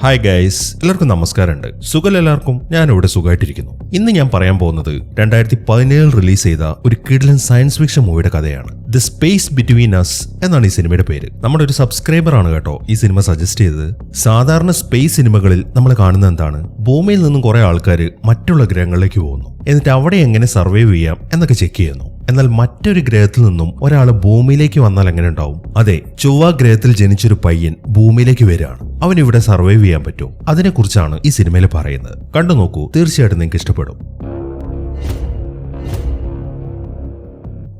Hi guys എല്ലാവർക്കും നമസ്കാരമുണ്ട്. സുഖം എല്ലാവർക്കും? ഞാൻ ഇവിടെ സുഖമായിട്ടിരിക്കുന്നു. ഇന്ന് ഞാൻ പറയാൻ പോകുന്നത് രണ്ടായിരത്തി പതിനേഴിൽ റിലീസ് ചെയ്ത ഒരു കിഡ്ലൻ സയൻസ് ഫിക്ഷൻ മൂവിയുടെ കഥയാണ്. ദ സ്പേസ് ബിറ്റ്വീൻ അസ് എന്നാണ് ഈ സിനിമയുടെ പേര്. നമ്മുടെ ഒരു സബ്സ്ക്രൈബർ ആണ് കേട്ടോ ഈ സിനിമ സജസ്റ്റ് ചെയ്തത്. സാധാരണ സ്പേസ് സിനിമകളിൽ നമ്മൾ കാണുന്ന എന്താണ്? ഭൂമിയിൽ നിന്നും കുറെ ആൾക്കാർ മറ്റുള്ള ഗ്രഹങ്ങളിലേക്ക് പോകുന്നു. എന്നിട്ട് അവിടെ എങ്ങനെ സർവൈവ് ചെയ്യാം എന്നൊക്കെ ചെക്ക് ചെയ്യുന്നു. എന്നാൽ മറ്റൊരു ഗ്രഹത്തിൽ നിന്നും ഒരാൾ ഭൂമിയിലേക്ക് വന്നാൽ എങ്ങനെ ഉണ്ടാവും? അതെ ചൊവ്വ ഗ്രഹത്തിൽ ജനിച്ചൊരു പയ്യൻ ഭൂമിയിലേക്ക് വരികയാണ്. അവൻ ഇവിടെ സർവൈവ് ചെയ്യാൻ പറ്റും. അതിനെക്കുറിച്ചാണ് ഈ സിനിമയിൽ പറയുന്നത്. കണ്ടു നോക്കൂ തീർച്ചയായിട്ടും നിങ്ങൾക്ക് ഇഷ്ടപ്പെടും.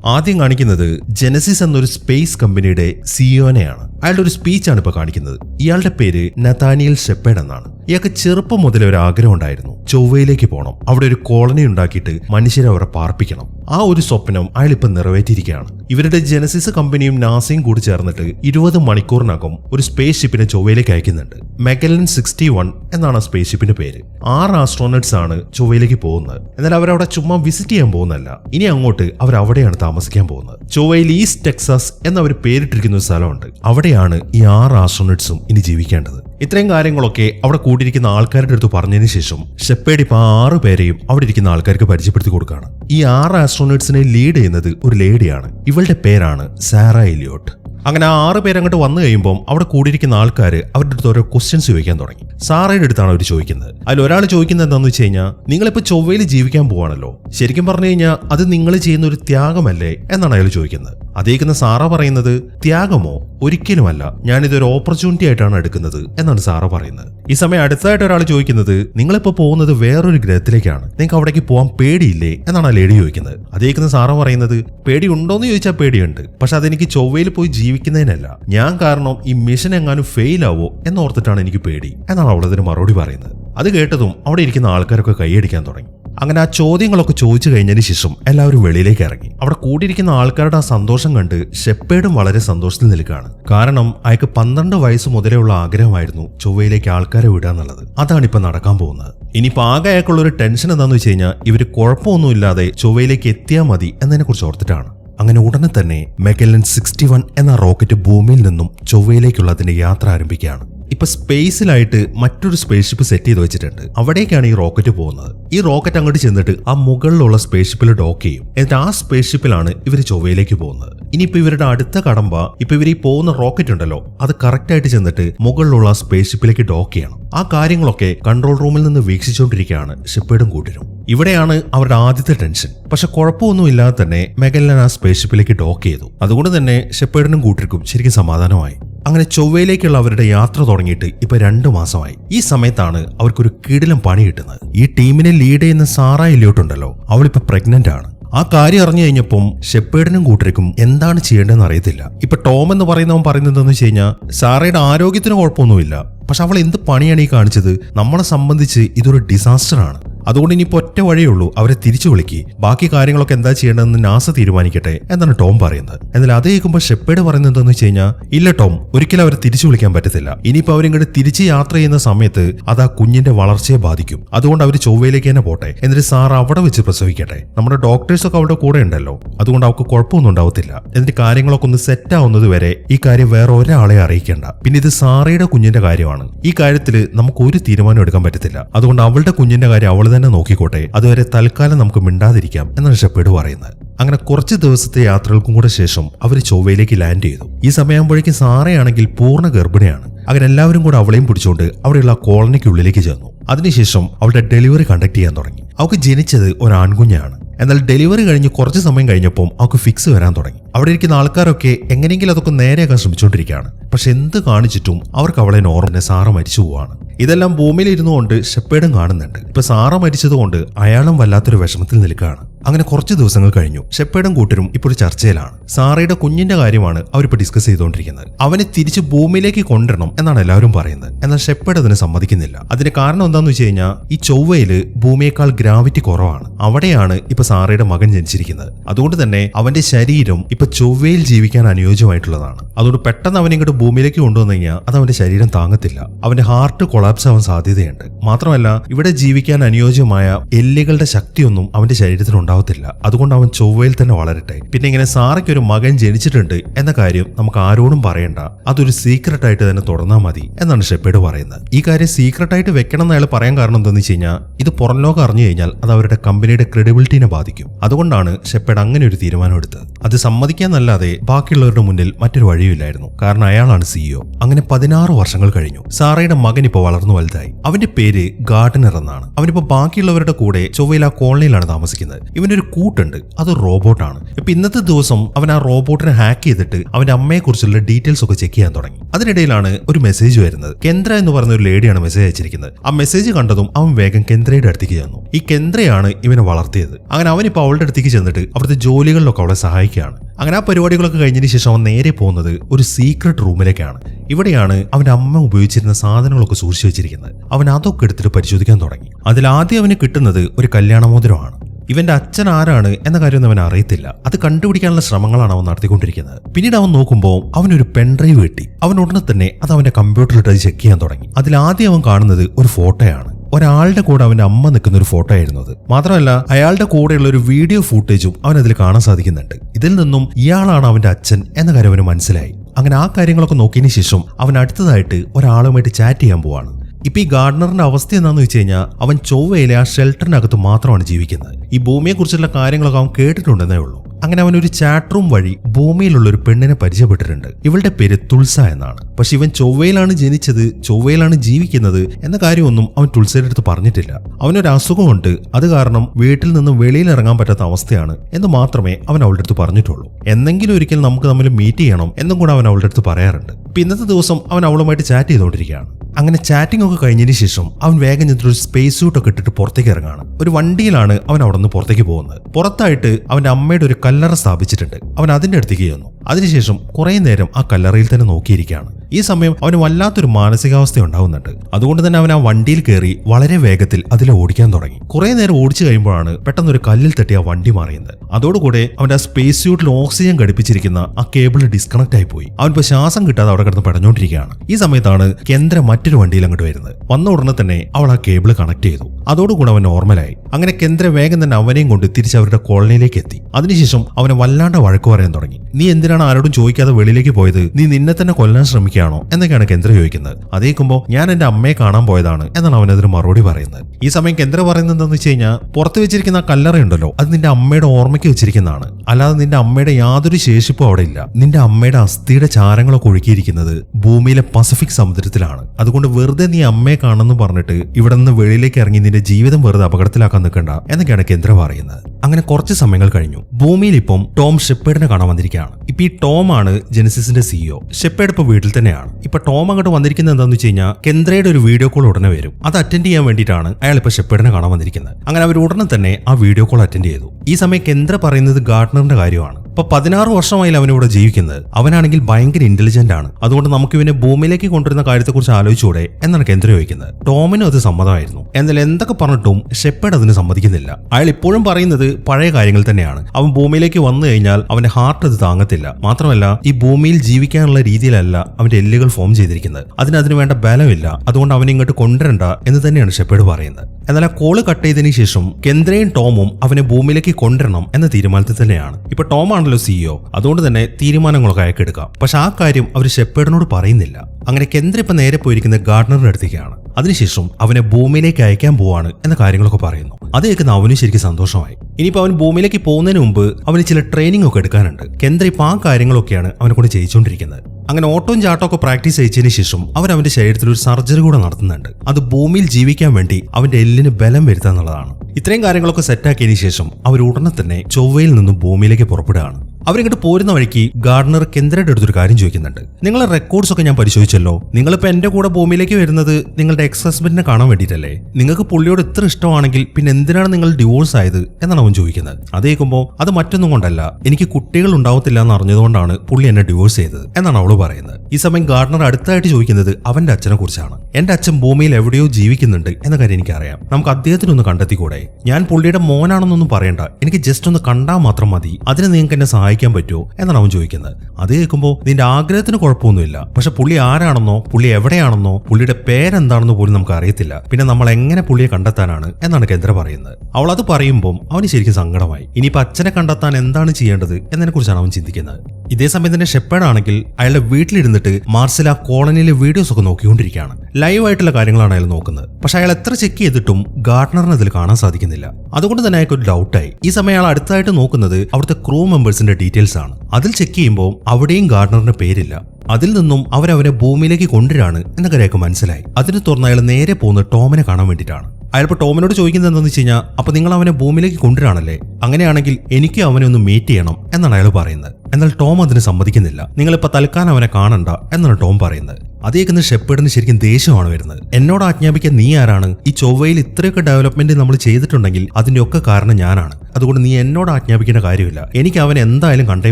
ആദ്യം കാണിക്കുന്നത് ജെനസിസ് എന്നൊരു സ്പേസ് കമ്പനിയുടെ സിഇഒനെയാണ് അയാളുടെ ഒരു സ്പീച്ചാണ് ഇപ്പോൾ കാണിക്കുന്നത്. ഇയാളുടെ പേര് നതാനിയൽ ഷെപ്പേഡ് എന്നാണ്. ഇയാൾക്ക് ചെറുപ്പം മുതലേ ഒരു ആഗ്രഹം ഉണ്ടായിരുന്നു. ചൊവ്വയിലേക്ക് പോകണം അവിടെ ഒരു കോളനി ഉണ്ടാക്കിയിട്ട് മനുഷ്യരെ അവരെ പാർപ്പിക്കണം. ആ ഒരു സ്വപ്നം അയാൾ ഇപ്പം നിറവേറ്റിയിരിക്കുകയാണ്. ഇവരുടെ ജനസിസ് കമ്പനിയും നാസയും കൂടി ചേർന്നിട്ട് ഇരുപത് മണിക്കൂറിനകം ഒരു സ്പേസ് ഷിപ്പിനെ ചൊവ്വയിലേക്ക് അയക്കുന്നുണ്ട്. മെഗലൻ സിക്സ്റ്റി വൺ എന്നാണ് ആ സ്പേസ് ഷിപ്പിന്റെ പേര്. ആറ് ആസ്ട്രോണറ്റ്സ് ആണ് ചൊവ്വയിലേക്ക് പോകുന്നത്. എന്നാൽ അവരവിടെ ചുമ്മാ വിസിറ്റ് ചെയ്യാൻ പോകുന്നല്ല ഇനി അങ്ങോട്ട് അവർ അവിടെയാണ് താമസിക്കാൻ പോകുന്നത്. ചൊവ്വയിൽ ഈസ്റ്റ് ടെക്സാസ് എന്നവർ പേരിട്ടിരിക്കുന്ന ഒരു സ്ഥലമുണ്ട്. അവിടെയാണ് ഈ ആറ് ആസ്ട്രോണറ്റ്സും ഇനി ജീവിക്കേണ്ടത്. ഇത്രയും കാര്യങ്ങളൊക്കെ അവിടെ കൂടിയിരിക്കുന്ന ആൾക്കാരുടെ അടുത്ത് പറഞ്ഞതിന് ശേഷം ഷെപ്പേഡ് ഇപ്പൊ ആറു പേരെയും അവിടെ ഇരിക്കുന്ന ആൾക്കാർക്ക് പരിചയപ്പെടുത്തി കൊടുക്കുകയാണ്. ഈ ആറ് ആസ്ട്രോണറ്റ്സിനെ ലീഡ് ചെയ്യുന്നത് ഒരു ലേഡിയാണ് ഇവളുടെ പേരാണ് സാറ എലിയോട്ട്. അങ്ങനെ ആറ് പേരങ്ങോട്ട് വന്നു കഴിയുമ്പോൾ അവിടെ കൂടിയിരിക്കുന്ന ആൾക്കാർ അവരുടെ അടുത്ത് ഓരോ ക്വസ്റ്റ്യൻസ് ചോദിക്കാൻ തുടങ്ങി. സാറയുടെ അടുത്താണ് അവർ ചോദിക്കുന്നത്. അതിൽ ഒരാൾ ചോദിക്കുന്നത് എന്താണെന്ന് വെച്ച് കഴിഞ്ഞാൽ നിങ്ങളിപ്പോൾ ചൊവ്വയിൽ ജീവിക്കാൻ പോവാണല്ലോ. ശരിക്കും പറഞ്ഞു കഴിഞ്ഞാൽ അത് നിങ്ങൾ ചെയ്യുന്ന ഒരു ത്യാഗമല്ലേ? എന്നാണ് അയാൾ ചോദിക്കുന്നത്. അതേക്കുന്ന സാറ പറയുന്നത് ത്യാഗമോ? ഒരിക്കലുമല്ല. ഞാനിതൊരു ഓപ്പർച്യൂണിറ്റി ആയിട്ടാണ് എടുക്കുന്നത് എന്നാണ് സാറ പറയുന്നത്. ഈ സമയം അടുത്തതായിട്ട് ഒരാൾ ചോദിക്കുന്നത് നിങ്ങളിപ്പോൾ പോകുന്നത് വേറൊരു ഗ്രഹത്തിലേക്കാണ്. നിങ്ങൾക്ക് അവിടേക്ക് പോകാൻ പേടിയില്ലേ? എന്നാണ് ആ ലേഡി ചോദിക്കുന്നത്. അതേക്കുന്ന സാറ പറയുന്നത് പേടി ഉണ്ടോന്ന് ചോദിച്ചാൽ പേടിയുണ്ട്. പക്ഷെ അതെനിക്ക് ചൊവ്വയിൽ പോയി ജീവിക്കുന്നതിനല്ല. ഞാൻ കാരണം ഈ മിഷൻ എങ്ങാനും ഫെയിൽ ആവോ എന്നോർത്തിട്ടാണ് എനിക്ക് പേടി എന്നാണ് അവളതിന് മറുപടി പറയുന്നത്. അത് കേട്ടതും അവിടെ ഇരിക്കുന്ന ആൾക്കാരൊക്കെ കൈയടിക്കാൻ തുടങ്ങി. അങ്ങനെ ആ ചോദ്യങ്ങളൊക്കെ ചോദിച്ചു കഴിഞ്ഞതിന് ശേഷം എല്ലാവരും വെളിയിലേക്ക് ഇറങ്ങി. അവിടെ കൂടിയിരിക്കുന്ന ആൾക്കാരുടെ ആ സന്തോഷം കണ്ട് ഷെപ്പേഡും വളരെ സന്തോഷത്തിൽ നിൽക്കുകയാണ്. കാരണം അയാൾക്ക് പന്ത്രണ്ട് വയസ്സ് മുതലേ ഉള്ള ആഗ്രഹമായിരുന്നു ചൊവ്വയിലേക്ക് ആൾക്കാരെ വിടുക എന്നുള്ളത്. അതാണ് ഇപ്പൊ നടക്കാൻ പോകുന്നത്. ഇനിയിപ്പോൾ ആകെ അയാൾക്കുള്ള ഒരു ടെൻഷൻ എന്താണെന്ന് വെച്ച് കഴിഞ്ഞാൽ ഇവർ കുഴപ്പമൊന്നുമില്ലാതെ ചൊവ്വയിലേക്ക് എത്തിയാൽ മതി എന്നതിനെ കുറിച്ച് ഓർത്തിട്ടാണ്. അങ്ങനെ ഉടനെ തന്നെ മെഗലൻ സിക്സ്റ്റി വൺ എന്ന റോക്കറ്റ് ഭൂമിയിൽ നിന്നും ചൊവ്വയിലേക്കുള്ള അതിന്റെ യാത്ര ആരംഭിക്കുകയാണ്. ഇപ്പൊ സ്പേസിലായിട്ട് മറ്റൊരു സ്പേസ് ഷിപ്പ് സെറ്റ് ചെയ്ത് വെച്ചിട്ടുണ്ട്. അവിടേക്കാണ് ഈ റോക്കറ്റ് പോകുന്നത്. ഈ റോക്കറ്റ് അങ്ങോട്ട് ചെന്നിട്ട് ആ മുകളിലുള്ള സ്പേസ് ഷിപ്പിൽ ഡോക്ക് ചെയ്യും. എന്നിട്ട് ആ സ്പേസ് ഷിപ്പിലാണ് ഇവർ ചൊവ്വയിലേക്ക് പോകുന്നത്. ഇനിയിപ്പോ ഇവരുടെ അടുത്ത കടമ്പ ഇപ്പൊ ഇവർ ഈ പോകുന്ന റോക്കറ്റ് ഉണ്ടല്ലോ അത് കറക്റ്റ് ആയിട്ട് ചെന്നിട്ട് മുകളിലുള്ള സ്പേസ് ഷിപ്പിലേക്ക് ഡോക്ക് ചെയ്യണം. ആ കാര്യങ്ങളൊക്കെ കൺട്രോൾ റൂമിൽ നിന്ന് വീക്ഷിച്ചുകൊണ്ടിരിക്കുകയാണ്. ഷിപ്പേഡും കൂട്ടരും. ഇവിടെയാണ് അവരുടെ ആദ്യത്തെ ടെൻഷൻ പക്ഷെ കുഴപ്പമൊന്നും ഇല്ലാതെ തന്നെ മെഗല്ലൻ ആ സ്പേസ് ഷിപ്പിലേക്ക് ഡോക്ക് ചെയ്തു. അതുകൊണ്ട് തന്നെ ഷെപ്പേഡിനും കൂട്ടർക്കും ശരിക്കും സമാധാനമായി. അങ്ങനെ ചൊവ്വയിലേക്കുള്ള അവരുടെ യാത്ര തുടങ്ങിയിട്ട് ഇപ്പൊ രണ്ടു മാസമായി. ഈ സമയത്താണ് അവർക്കൊരു കിടിലം പണി കിട്ടുന്നത്. ഈ ടീമിനെ ലീഡ് ചെയ്യുന്ന സാറ ഇല്ലോട്ടുണ്ടല്ലോ അവളിപ്പോ പ്രഗ്നന്റ് ആണ്. ആ കാര്യം അറിഞ്ഞു കഴിഞ്ഞപ്പം ഷെപ്പേഡിനും കൂട്ടർക്കും എന്താണ് ചെയ്യേണ്ടതെന്ന് അറിയത്തില്ല. ഇപ്പൊ ടോം എന്ന് പറയുന്നവൻ പറയുന്നത് എന്താണെന്ന് വെച്ച് കഴിഞ്ഞാൽ സാറയുടെ ആരോഗ്യത്തിന് കുഴപ്പമൊന്നുമില്ല. പക്ഷെ അവൾ എന്ത് പണിയാണ് ഈ കാണിച്ചത്? നമ്മളെ സംബന്ധിച്ച് ഇതൊരു ഡിസാസ്റ്റർ ആണ്. അതുകൊണ്ട് ഇനിയിപ്പോ ഒറ്റ വഴിയേ ഉള്ളൂ. അവരെ തിരിച്ചു വിളിക്കി. ബാക്കി കാര്യങ്ങളൊക്കെ എന്താ ചെയ്യേണ്ടതെന്ന് നാസ തീരുമാനിക്കട്ടെ എന്നാണ് ടോം പറയുന്നത്. എന്നാൽ അത് കേൾക്കുമ്പോൾ ഷെപ്പേഡ് പറയുന്നത് എന്താണെന്ന് വെച്ച് കഴിഞ്ഞാൽ ഇല്ല ടോം ഒരിക്കലും അവരെ തിരിച്ചു വിളിക്കാൻ പറ്റത്തില്ല. ഇനിയിപ്പോ അവരിങ്ങോട്ട് തിരിച്ച് യാത്ര ചെയ്യുന്ന സമയത്ത് അത് ആ കുഞ്ഞിന്റെ വളർച്ചയെ ബാധിക്കും. അതുകൊണ്ട് അവർ ചൊവ്വയിലേക്ക് തന്നെ പോട്ടെ. എന്നിട്ട് സാർ അവിടെ വെച്ച് പ്രസവിക്കട്ടെ. നമ്മുടെ ഡോക്ടേഴ്സൊക്കെ അവിടെ കൂടെ ഉണ്ടല്ലോ. അതുകൊണ്ട് അവർക്ക് കുഴപ്പമൊന്നും ഉണ്ടാവത്തില്ല. എന്നിട്ട് കാര്യങ്ങളൊക്കെ ഒന്ന് സെറ്റ് ആവുന്നത് വരെ ഈ കാര്യം വേറെ ഒരാളെ അറിയിക്കേണ്ട. പിന്നെ ഇത് സാറയുടെ കുഞ്ഞിന്റെ കാര്യമാണ്. ഈ കാര്യത്തിൽ നമുക്ക് ഒരു തീരുമാനം എടുക്കാൻ പറ്റത്തില്ല. അതുകൊണ്ട് അവളുടെ കുഞ്ഞിന്റെ കാര്യം അവൾ തന്നെ നോക്കിക്കോട്ടെ അതുവരെ തൽക്കാലം നമുക്ക് മിണ്ടാതിരിക്കാം എന്നാണ് ഷെപ്പേഡ് പറയുന്നത്. അങ്ങനെ കുറച്ച് ദിവസത്തെ യാത്രകൾക്കും കൂടെ ശേഷം അവർ ചൊവ്വയിലേക്ക് ലാൻഡ് ചെയ്തു. ഈ സമയമാകുമ്പോഴേക്കും സാറയാണെങ്കിൽ പൂർണ ഗർഭിണിയാണ്. അങ്ങനെ എല്ലാവരും കൂടെ അവളെയും പിടിച്ചുകൊണ്ട് അവിടെയുള്ള കോളനിക്കുള്ളിലേക്ക് ചെന്നു. അതിനുശേഷം അവളുടെ ഡെലിവറി കണ്ടക്ട് ചെയ്യാൻ തുടങ്ങി. അവൾക്ക് ജനിച്ചത് ഒരു ആൺകുഞ്ഞാണ് എന്നാൽ ഡെലിവറി കഴിഞ്ഞ് കുറച്ച് സമയം കഴിഞ്ഞപ്പോൾ അവൾക്ക് ഫിക്സ് വരാൻ തുടങ്ങി. അവിടെ ഇരിക്കുന്ന ആൾക്കാരൊക്കെ എങ്ങനെയെങ്കിലും അതൊക്കെ നേരെയാക്കാൻ ശ്രമിച്ചുകൊണ്ടിരിക്കുകയാണ്. പക്ഷെ എന്ത് കാണിച്ചിട്ടും അവർക്ക് അവളെ നോർമനെ സാറ മരിച്ചു പോവാണ്. ഇതെല്ലാം ഭൂമിയിൽ ഇരുന്നുകൊണ്ട് ഷെപ്പേഡും കാണുന്നുണ്ട്. ഇപ്പൊ സാറ മരിച്ചതുകൊണ്ട് അയാളും വല്ലാത്തൊരു വിഷമത്തിൽ നിൽക്കുകയാണ്. അങ്ങനെ കുറച്ച് ദിവസങ്ങൾ കഴിഞ്ഞു. ഷെപ്പേഡും കൂട്ടരും ഇപ്പോൾ ചർച്ചയിലാണ്. സാറയുടെ കുഞ്ഞിന്റെ കാര്യമാണ് അവരിപ്പോൾ ഡിസ്കസ് ചെയ്തുകൊണ്ടിരിക്കുന്നത്. അവനെ തിരിച്ച് ഭൂമിയിലേക്ക് കൊണ്ടുവരണം എന്നാണ് എല്ലാവരും പറയുന്നത്. എന്നാൽ ഷെപ്പേഡ് അതിനെ സമ്മതിക്കുന്നില്ല. അതിന് കാരണം എന്താന്ന് വെച്ച് കഴിഞ്ഞാൽ ഈ ചൊവ്വയിൽ ഭൂമിയേക്കാൾ ഗ്രാവിറ്റി കുറവാണ്. അവിടെയാണ് ഇപ്പൊ സാറയുടെ മകൻ ജനിച്ചിരിക്കുന്നത്. അതുകൊണ്ട് തന്നെ അവന്റെ ശരീരം ഇപ്പൊ ചൊവ്വയിൽ ജീവിക്കാൻ അനുയോജ്യമായിട്ടുള്ളതാണ്. അതുകൊണ്ട് പെട്ടെന്ന് അവൻ ഇങ്ങോട്ട് ഭൂമിയിലേക്ക് കൊണ്ടുവന്നു കഴിഞ്ഞാൽ അത് അവന്റെ ശരീരം താങ്ങത്തില്ല. അവന്റെ ഹാർട്ട് കൊളാപ്സ് ആവാൻ സാധ്യതയുണ്ട്. മാത്രമല്ല ഇവിടെ ജീവിക്കാൻ അനുയോജ്യമായ എല്ലുകളുടെ ശക്തിയൊന്നും അവന്റെ ശരീരത്തിന് ഉണ്ടാവത്തില്ല. അതുകൊണ്ട് അവൻ ചൊവ്വയിൽ തന്നെ വളരട്ടെ. പിന്നെ ഇങ്ങനെ സാറയ്ക്ക് ഒരു മകൻ ജനിച്ചിട്ടുണ്ട് എന്ന കാര്യം നമുക്ക് ആരോടും പറയണ്ട. അതൊരു സീക്രട്ട് ആയിട്ട് തന്നെ തുടർന്നാൽ മതി എന്നാണ് ഷെപ്പേഡ് പറയുന്നത്. ഈ കാര്യം സീക്രട്ട് ആയിട്ട് വെക്കണം എന്ന് അയാൾ പറയാൻ കാരണം എന്താണെന്ന് വെച്ച് കഴിഞ്ഞാൽ ഇത് പുറം ലോകം അറിഞ്ഞു കഴിഞ്ഞാൽ അത് അവരുടെ കമ്പനിയുടെ ക്രെഡിബിലിറ്റിനെ ബാധിക്കും. അതുകൊണ്ടാണ് ഷെപ്പേഡ് അങ്ങനെ ഒരു തീരുമാനം എടുത്തത്. അത് സമ്മതിക്കാന്നല്ലാതെ ബാക്കിയുള്ളവരുടെ മുന്നിൽ മറ്റൊരു വഴിയുമില്ലായിരുന്നു. കാരണം അയാളാണ് സിഇഒ അങ്ങനെ പതിനാറ് വർഷങ്ങൾ കഴിഞ്ഞു. സാറയുടെ മകൻ ഇപ്പോൾ വളർന്നു വലുതായി. അവന്റെ പേര് ഗാർഡനർ എന്നാണ്. അവനിപ്പോ ബാക്കിയുള്ളവരുടെ കൂടെ ചൊവ്വയിൽ ആ കോളനിയിലാണ് താമസിക്കുന്നത്. ഇവനൊരു കൂട്ടുണ്ട്. അത് റോബോട്ടാണ്. ഇപ്പൊ ഇന്നത്തെ ദിവസം അവൻ ആ റോബോട്ടിനെ ഹാക്ക് ചെയ്തിട്ട് അവന്റെ അമ്മയെ കുറിച്ചുള്ള ഡീറ്റെയിൽസ് ഒക്കെ ചെക്ക് ചെയ്യാൻ തുടങ്ങി. അതിനിടയിലാണ് ഒരു മെസ്സേജ് വരുന്നത്. കേന്ദ്ര എന്ന് പറഞ്ഞ ഒരു ലേഡിയാണ് മെസ്സേജ് അയച്ചിരിക്കുന്നത്. ആ മെസ്സേജ് കണ്ടതും അവൻ വേഗം കേന്ദ്രയുടെ അടുത്തേക്ക് ചെന്നു. ഈ കേന്ദ്രയാണ് ഇവനെ വളർത്തിയത്. അങ്ങനെ അവൻ ഇപ്പോൾ അവളുടെ അടുത്തേക്ക് ചെന്നിട്ട് അവിടുത്തെ ജോലികളിലൊക്കെ അവളെ സഹായിക്കുകയാണ്. അങ്ങനെ ആ പരിപാടികളൊക്കെ കഴിഞ്ഞതിന് ശേഷം അവൻ നേരെ പോകുന്നത് ഒരു സീക്രട്ട് റൂമിലേക്കാണ് ഇവിടെയാണ് അവന്റെ അമ്മ ഉപയോഗിച്ചിരുന്ന സാധനങ്ങളൊക്കെ സൂക്ഷിച്ചു വെച്ചിരിക്കുന്നത്. അവൻ അതൊക്കെ എടുത്തിട്ട് പരിശോധിക്കാൻ തുടങ്ങി. അതിൽ ആദ്യം അവന് കിട്ടുന്നത് ഒരു കല്യാണ മോതിരമാണ്. ഇവന്റെ അച്ഛൻ ആരാണ് എന്ന കാര്യമൊന്നും അവൻ അറിയത്തില്ല. അത് കണ്ടുപിടിക്കാനുള്ള ശ്രമങ്ങളാണ് അവൻ നടത്തിക്കൊണ്ടിരിക്കുന്നത്. പിന്നീട് അവൻ നോക്കുമ്പോൾ അവനൊരു പെൻഡ്രൈവ് കിട്ടി. അവൻ ഉടനെ തന്നെ അത് അവന്റെ കമ്പ്യൂട്ടറിലിട്ട് അത് ചെക്ക് ചെയ്യാൻ തുടങ്ങി. അതിൽ ആദ്യം അവൻ കാണുന്നത് ഒരു ഫോട്ടോയാണ്. ഒരാളുടെ കൂടെ അവന്റെ അമ്മ നിൽക്കുന്ന ഒരു ഫോട്ടോ ആയിരുന്നു അത്. മാത്രമല്ല അയാളുടെ കൂടെയുള്ള ഒരു വീഡിയോ ഫൂട്ടേജും അവൻ അതിൽ കാണാൻ സാധിക്കുന്നുണ്ട്. ഇതിൽ നിന്നും ഇയാളാണ് അവന്റെ അച്ഛൻ എന്ന കാര്യം അവന് മനസ്സിലായി. അങ്ങനെ ആ കാര്യങ്ങളൊക്കെ നോക്കിയതിന് ശേഷം അവൻ അടുത്തതായിട്ട് ഒരാളുമായിട്ട് ചാറ്റ് ചെയ്യാൻ പോവാണ്. ഇപ്പൊ ഈ ഗാർഡനറിന്റെ അവസ്ഥ എന്താണെന്ന് വെച്ച് കഴിഞ്ഞാൽ അവൻ ചൊവ്വയിലെ ആ ഷെൽട്ടറിനകത്ത് മാത്രമാണ് ജീവിക്കുന്നത്. ഈ ഭൂമിയെക്കുറിച്ചുള്ള കാര്യങ്ങളൊക്കെ അവൻ കേട്ടിട്ടുണ്ടെന്നേ ഉള്ളൂ. അങ്ങനെ അവൻ ഒരു ചാറ്റ് വഴി ഭൂമിയിലുള്ള ഒരു പെണ്ണിനെ പരിചയപ്പെട്ടിട്ടുണ്ട്. ഇവളുടെ പേര് തുൾസ എന്നാണ്. പക്ഷെ ഇവൻ ചൊവ്വയിലാണ് ജനിച്ചത് ചൊവ്വയിലാണ് ജീവിക്കുന്നത് എന്ന കാര്യമൊന്നും അവൻ തുൾസയുടെ അടുത്ത് പറഞ്ഞിട്ടില്ല. അവനൊരു അസുഖമുണ്ട് അത് കാരണം വീട്ടിൽ നിന്ന് വെളിയിൽ ഇറങ്ങാൻ പറ്റാത്ത അവസ്ഥയാണ് എന്ന് മാത്രമേ അവൻ അവളുടെ അടുത്ത് പറഞ്ഞിട്ടുള്ളൂ. എന്നെങ്കിലും ഒരിക്കൽ നമുക്ക് തമ്മിൽ മീറ്റ് ചെയ്യണം എന്നും കൂടെ അവൻ അവളുടെ അടുത്ത് പറയാറുണ്ട്. പിന്നത്തെ ദിവസം അവൻ അവളുമായിട്ട് ചാറ്റ് ചെയ്തുകൊണ്ടിരിക്കുകയാണ്. അങ്ങനെ ചാറ്റിംഗ് ഒക്കെ കഴിഞ്ഞതിന് ശേഷം അവൻ വേഗം ചെന്നിട്ട് ഒരു സ്പേസ് സൂട്ട് ഒക്കെ ഇട്ടിട്ട് പുറത്തേക്ക് ഇറങ്ങാണ് ഒരു വണ്ടിയിലാണ് അവൻ അവിടെ നിന്ന് പുറത്തേക്ക് പോകുന്നത്. പുറത്തായിട്ട് അവന്റെ അമ്മയുടെ ഒരു കല്ലറ സ്ഥാപിച്ചിട്ടുണ്ട്. അവൻ അതിന്റെ അടുത്തേക്ക് ചെന്നു. അതിനുശേഷം കുറെ നേരം ആ കല്ലറയിൽ തന്നെ നോക്കിയിരിക്കുകയാണ്. ഈ സമയം അവന് വല്ലാത്തൊരു മാനസികാവസ്ഥ ഉണ്ടാവുന്നുണ്ട്. അതുകൊണ്ട് തന്നെ അവൻ ആ വണ്ടിയിൽ കയറി വളരെ വേഗത്തിൽ അതിൽ ഓടിക്കാൻ തുടങ്ങി. കുറെ നേരം ഓടിച്ചു കഴിയുമ്പോഴാണ് പെട്ടെന്ന് ഒരു കല്ലിൽ തട്ടി ആ വണ്ടി മാറിയത്. അതോടുകൂടെ അവന്റെ ആ സ്പേസ് സ്യൂട്ടിൽ ഓക്സിജൻ ഘടിപ്പിച്ചിരിക്കുന്ന ആ കേബിൾ ഡിസ്കണക്ട് ആയി പോയി അവൻ ഇപ്പോൾ ശ്വാസം കിട്ടാതെ അവിടെ കിടന്ന് പടഞ്ഞുകൊണ്ടിരിക്കുകയാണ്. ഈ സമയത്താണ് കേന്ദ്ര മറ്റൊരു വണ്ടിയിൽ അങ്ങോട്ട് വരുന്നത്. വന്ന ഉടനെ തന്നെ അവൾ ആ കേബിൾ കണക്ട് ചെയ്തു. അതോടുകൂടെ അവൻ നോർമലായി അങ്ങനെ കേന്ദ്ര വേഗം തന്നെ അവനെയും കൊണ്ട് തിരിച്ച് അവരുടെ കോളനിയിലേക്ക് എത്തി. അതിനുശേഷം അവനെ വല്ലാണ്ട് വഴക്കു പറയാൻ തുടങ്ങി. നീ എന്തിനാണ് ആരോടും ചോദിക്കാതെ വെളിയിലേക്ക് പോയത്? നീ നിന്നെ തന്നെ കൊല്ലാൻ ശ്രമിക്കുകയാണോ? എന്നൊക്കെയാണ് കേന്ദ്ര ചോദിക്കുന്നത്. അതേക്കുമ്പോൾ ഞാൻ എന്റെ അമ്മയെ കാണാൻ പോയതാണ് എന്നാണ് അവനതിന് മറുപടി പറയുന്നത്. ഈ സമയം കേന്ദ്ര പറയുന്നത് എന്താണെന്ന് വെച്ച് കഴിഞ്ഞാൽ പുറത്ത് വെച്ചിരിക്കുന്ന കല്ലറയുണ്ടല്ലോ അത് നിന്റെ അമ്മയുടെ ഓർമ്മയ്ക്ക് വെച്ചിരിക്കുന്നതാണ്. അല്ലാതെ നിന്റെ അമ്മയുടെ യാതൊരു ശേഷിപ്പും അവിടെ ഇല്ല. നിന്റെ അമ്മയുടെ അസ്ഥിയുടെ ചാരങ്ങളൊക്കെ ഒഴുക്കിയിരിക്കുന്നത് ഭൂമിയിലെ പസഫിക് സമുദ്രത്തിലാണ്. അതുകൊണ്ട് വെറുതെ നീ അമ്മയെ കാണുന്നു പറഞ്ഞിട്ട് ഇവിടെ നിന്ന് വെളിയിലേക്ക് ഇറങ്ങി നിന്റെ ജീവിതം വെറുതെ അപകടത്തിലാക്കാൻ നിൽക്കണ്ട എന്നൊക്കെയാണ് കേന്ദ്ര പറയുന്നത്. അങ്ങനെ കുറച്ച് സമയങ്ങൾ കഴിഞ്ഞു. ഭൂമിയിൽ ഇപ്പം ടോം ഷെപ്പേഡിനെ കാണാൻ വന്നിരിക്കുകയാണ്. ഇപ്പൊ ഈ ടോം ആണ് ജെനസിസിന്റെ സിഇഒ ഷെപ്പേഡ് ഇപ്പൊ വീട്ടിൽ തന്നെയാണ്. ഇപ്പൊ ടോം അങ്ങോട്ട് വന്നിരിക്കുന്നത് എന്താണെന്ന് വെച്ച് കഴിഞ്ഞാൽ കെന്ദ്രയുടെ ഒരു വീഡിയോ കോൾ ഉടനെ വരും. അത് അറ്റൻഡ് ചെയ്യാൻ വേണ്ടിയിട്ടാണ് അയാൾ ഇപ്പൊ ഷെപ്പേഡിനെ കാണാൻ വന്നിരിക്കുന്നത്. അങ്ങനെ അവർ ഉടനെ തന്നെ ആ വീഡിയോ കോൾ അറ്റൻഡ് ചെയ്തു. ഈ സമയം കെന്ദ്ര പറയുന്നത് ഗാർഡനറിന്റെ കാര്യമാണ്. ഇപ്പൊ പതിനാറ് വർഷമായില്ല അവൻ ഇവിടെ ജീവിക്കുന്നത്? അവനാണെങ്കിൽ ഭയങ്കര ഇന്റലിജന്റ് ആണ്. അതുകൊണ്ട് നമുക്ക് ഇവനെ ഭൂമിയിലേക്ക് കൊണ്ടുവരുന്ന കാര്യത്തെക്കുറിച്ച് ആലോചിച്ചൂടെ എന്നാണ് കേന്ദ്ര ചോദിക്കുന്നത്. ടോമിനും അത് സമ്മതമായിരുന്നു. എന്നാൽ എന്തൊക്കെ പറഞ്ഞിട്ടും ഷെപ്പേഡ് അതിന് സമ്മതിക്കുന്നില്ല. അയാൾ ഇപ്പോഴും പറയുന്നത് പഴയ കാര്യങ്ങൾ തന്നെയാണ്. അവൻ ഭൂമിയിലേക്ക് വന്നു കഴിഞ്ഞാൽ അവന്റെ ഹാർട്ട് അത് താങ്ങത്തില്ല. മാത്രമല്ല ഈ ഭൂമിയിൽ ജീവിക്കാനുള്ള രീതിയിലല്ല അവന്റെ എല്ലുകൾ ഫോം ചെയ്തിരിക്കുന്നത്. അതിന് അതിന് വേണ്ട ബലമില്ല. അതുകൊണ്ട് അവനെ ഇങ്ങോട്ട് കൊണ്ടുവരണ്ട എന്ന് തന്നെയാണ് ഷെപ്പേഡ് പറയുന്നത്. എന്നാൽ ആ കോൾ കട്ട് ചെയ്തതിനു ശേഷം കെന്ദ്രയും ടോമും അവനെ ഭൂമിയിലേക്ക് കൊണ്ടുവരണം എന്ന തീരുമാനത്തിൽ തന്നെയാണ്. ഇപ്പൊ ടോം ആണല്ലോ സിഇഒ അതുകൊണ്ട് തന്നെ തീരുമാനങ്ങളൊക്കെ അയക്കെടുക്കാം. പക്ഷെ ആ കാര്യം അവർ ഷെപ്പേഡിനോട് പറയുന്നില്ല. അങ്ങനെ കേന്ദ്ര ഇപ്പൊ നേരെ പോയിരിക്കുന്ന ഗാർഡനറിന്റെ അടുത്തേക്കാണ്. അതിനുശേഷം അവനെ ഭൂമിയിലേക്ക് അയക്കാൻ പോവാണ് എന്ന കാര്യങ്ങളൊക്കെ പറയുന്നു. അത് കേൾക്കുന്ന അവനും ശരിക്കും സന്തോഷമായി. ഇനിയിപ്പോൾ അവൻ ഭൂമിയിലേക്ക് പോകുന്നതിന് മുമ്പ് അവന് ചില ട്രെയിനിങ് ഒക്കെ എടുക്കാനുണ്ട്. കേന്ദ്ര ഇപ്പൊ ആ കാര്യങ്ങളൊക്കെയാണ് അവനെ കൊണ്ട് ചെയ്യിച്ചുകൊണ്ടിരിക്കുന്നത് അങ്ങനെ ഓട്ടവും ചാട്ടവും ഒക്കെ പ്രാക്ടീസ് അയച്ചതിന് ശേഷം അവൻ അവന്റെ ശരീരത്തിൽ ഒരു സർജറി കൂടെ നടത്തുന്നുണ്ട്. അത് ഭൂമിയിൽ ജീവിക്കാൻ വേണ്ടി അവന്റെ എല്ലിന് ബലം വരുത്തുക എന്നുള്ളതാണ്. ഇത്രയും കാര്യങ്ങളൊക്കെ സെറ്റാക്കിയതിനു ശേഷം അവർ ഉടനെ തന്നെ ചൊവ്വയിൽ നിന്നും ഭൂമിയിലേക്ക് പുറപ്പെടുകയാണ്. അവരിങ്ങോട്ട് പോരുന്ന വഴിക്ക് ഗാർഡനർ കെന്ദ്രയുടെ അടുത്തൊരു കാര്യം ചോദിക്കുന്നുണ്ട്. നിങ്ങളെ റെക്കോർഡ്സ് ഒക്കെ ഞാൻ പരിശോധിച്ചല്ലോ. നിങ്ങളിപ്പോൾ എന്റെ കൂടെ ഭൂമിയിലേക്ക് വരുന്നത് നിങ്ങളുടെ എക്സ് ഹസ്ബൻഡിനെ കാണാൻ വേണ്ടിയിട്ടല്ലേ? നിങ്ങൾക്ക് പുള്ളിയോട് ഇത്ര ഇഷ്ടമാണെങ്കിൽ പിന്നെ എന്തിനാണ് നിങ്ങൾ ഡിവോഴ്സ് ആയത് എന്നാണ് അവൻ ചോദിക്കുന്നത്. അത് കേൾക്കുമ്പോൾ അത് മറ്റൊന്നും കൊണ്ടല്ല. എനിക്ക് കുട്ടികൾ ഉണ്ടാവത്തില്ല എന്ന് അറിഞ്ഞതുകൊണ്ടാണ് പുള്ളി എന്നെ ഡിവോഴ്സ് ചെയ്തത് എന്നാണ് അവൾ പറയുന്നത്. ഈ സമയം ഗാർഡനർ അടുത്തായിട്ട് ചോദിക്കുന്നത് അവന്റെ അച്ഛനെ കുറിച്ചാണ്. എന്റെ അച്ഛൻ ഭൂമിയിൽ എവിടെയോ ജീവിക്കുന്നുണ്ട് എന്ന കാര്യം എനിക്കറിയാം. നമുക്ക് അദ്ദേഹത്തിനൊന്ന് കണ്ടെത്തിക്കൂടെ? ഞാൻ പുള്ളിയുടെ മോനാണെന്നൊന്നും പറയണ്ട. എനിക്ക് ജസ്റ്റ് ഒന്ന് കണ്ടാൽ മാത്രം മതി. അതിന് നിങ്ങൾക്ക് എന്നെ സഹായിക്കും. സഹായിക്കാൻ പറ്റുമോ എന്നാണ് അവൻ ചോദിക്കുന്നത്. അത് കേൾക്കുമ്പോൾ നിന്റെ ആഗ്രഹത്തിന് കുഴപ്പമൊന്നുമില്ല. പക്ഷെ പുള്ളി ആരാണെന്നോ പുള്ളി എവിടെയാണെന്നോ പുള്ളിയുടെ പേരെന്താണെന്നോ പോലും നമുക്ക് അറിയത്തില്ല. പിന്നെ നമ്മൾ എങ്ങനെ പുള്ളിയെ കണ്ടെത്താനാണ് എന്നാണ് കേന്ദ്ര പറയുന്നത്. അവൾ അത് പറയുമ്പോൾ അവന് ശരിക്കും സങ്കടമായി. ഇനിയിപ്പോൾ അച്ഛനെ കണ്ടെത്താൻ എന്താണ് ചെയ്യേണ്ടത് എന്നതിനെ കുറിച്ചാണ് അവൻ ചിന്തിക്കുന്നത്. ഇതേ സമയം തന്നെ ഷെപ്പേഡാണെങ്കിൽ അയാളുടെ വീട്ടിലിരുന്നിട്ട് മാർസൽ കോളനിയിലെ വീഡിയോസ് ഒക്കെ നോക്കിക്കൊണ്ടിരിക്കുകയാണ്. ലൈവ് ആയിട്ടുള്ള കാര്യങ്ങളാണ് അയാൾ നോക്കുന്നത്. പക്ഷെ അയാൾ എത്ര ചെക്ക് ചെയ്തിട്ടും ഗാർഡനറിന് അതിൽ കാണാൻ സാധിക്കുന്നില്ല. അതുകൊണ്ട് തന്നെ അയാൾക്ക് ഒരു ഡൗട്ടായി ഈ സമയം അയാൾ അടുത്തായിട്ട് നോക്കുന്നത് അവിടുത്തെ ക്രൂ മെമ്പേഴ്സിന്റെ ഡീറ്റെയിൽസ് ആണ്. അതിൽ ചെക്ക് ചെയ്യുമ്പോൾ അവിടെയും ഗാർഡനറിന്റെ പേരില്ല. അതിൽ നിന്നും അവരവനെ ഭൂമിയിലേക്ക് കൊണ്ടുവരാണ് എന്നൊക്കെ കാര്യമൊക്കെ മനസ്സിലായി. അതിനെ തുറന്ന് അയാൾ നേരെ പോകുന്നത് ടോമിനെ കാണാൻ വേണ്ടിയിട്ടാണ്. അയാൾ ഇപ്പോൾ ടോമിനോട് ചോദിക്കുന്നത് എന്താണെന്ന് വെച്ച് കഴിഞ്ഞാൽ അപ്പൊ നിങ്ങൾ അവനെ ഭൂമിയിലേക്ക് കൊണ്ടുവരാണല്ലേ? അങ്ങനെയാണെങ്കിൽ എനിക്ക് അവനെ ഒന്ന് മീറ്റ് ചെയ്യണം എന്നാണ് അയാൾ പറയുന്നത്. എന്നാൽ ടോം അതിന് സമ്മതിക്കുന്നില്ല. നിങ്ങളിപ്പോൾ തൽക്കാലം അവനെ കാണണ്ട എന്നാണ് ടോം പറയുന്നത്. അതേക്കുന്ന ഷെപ്പേഡിന് ശരിക്കും ദേഷ്യമാണ് വരുന്നത്. എന്നോട് ആജ്ഞാപിക്കാൻ നീ ആരാണ്? ഈ ചൊവ്വയിൽ ഇത്രയൊക്കെ ഡെവലപ്മെന്റ് നമ്മൾ ചെയ്തിട്ടുണ്ടെങ്കിൽ അതിന്റെ ഒക്കെ കാരണം ഞാനാണ്. അതുകൊണ്ട് നീ എന്നോട് ആജ്ഞാപിക്കേണ്ട കാര്യമില്ല. എനിക്ക് അവൻ എന്തായാലും കണ്ടേ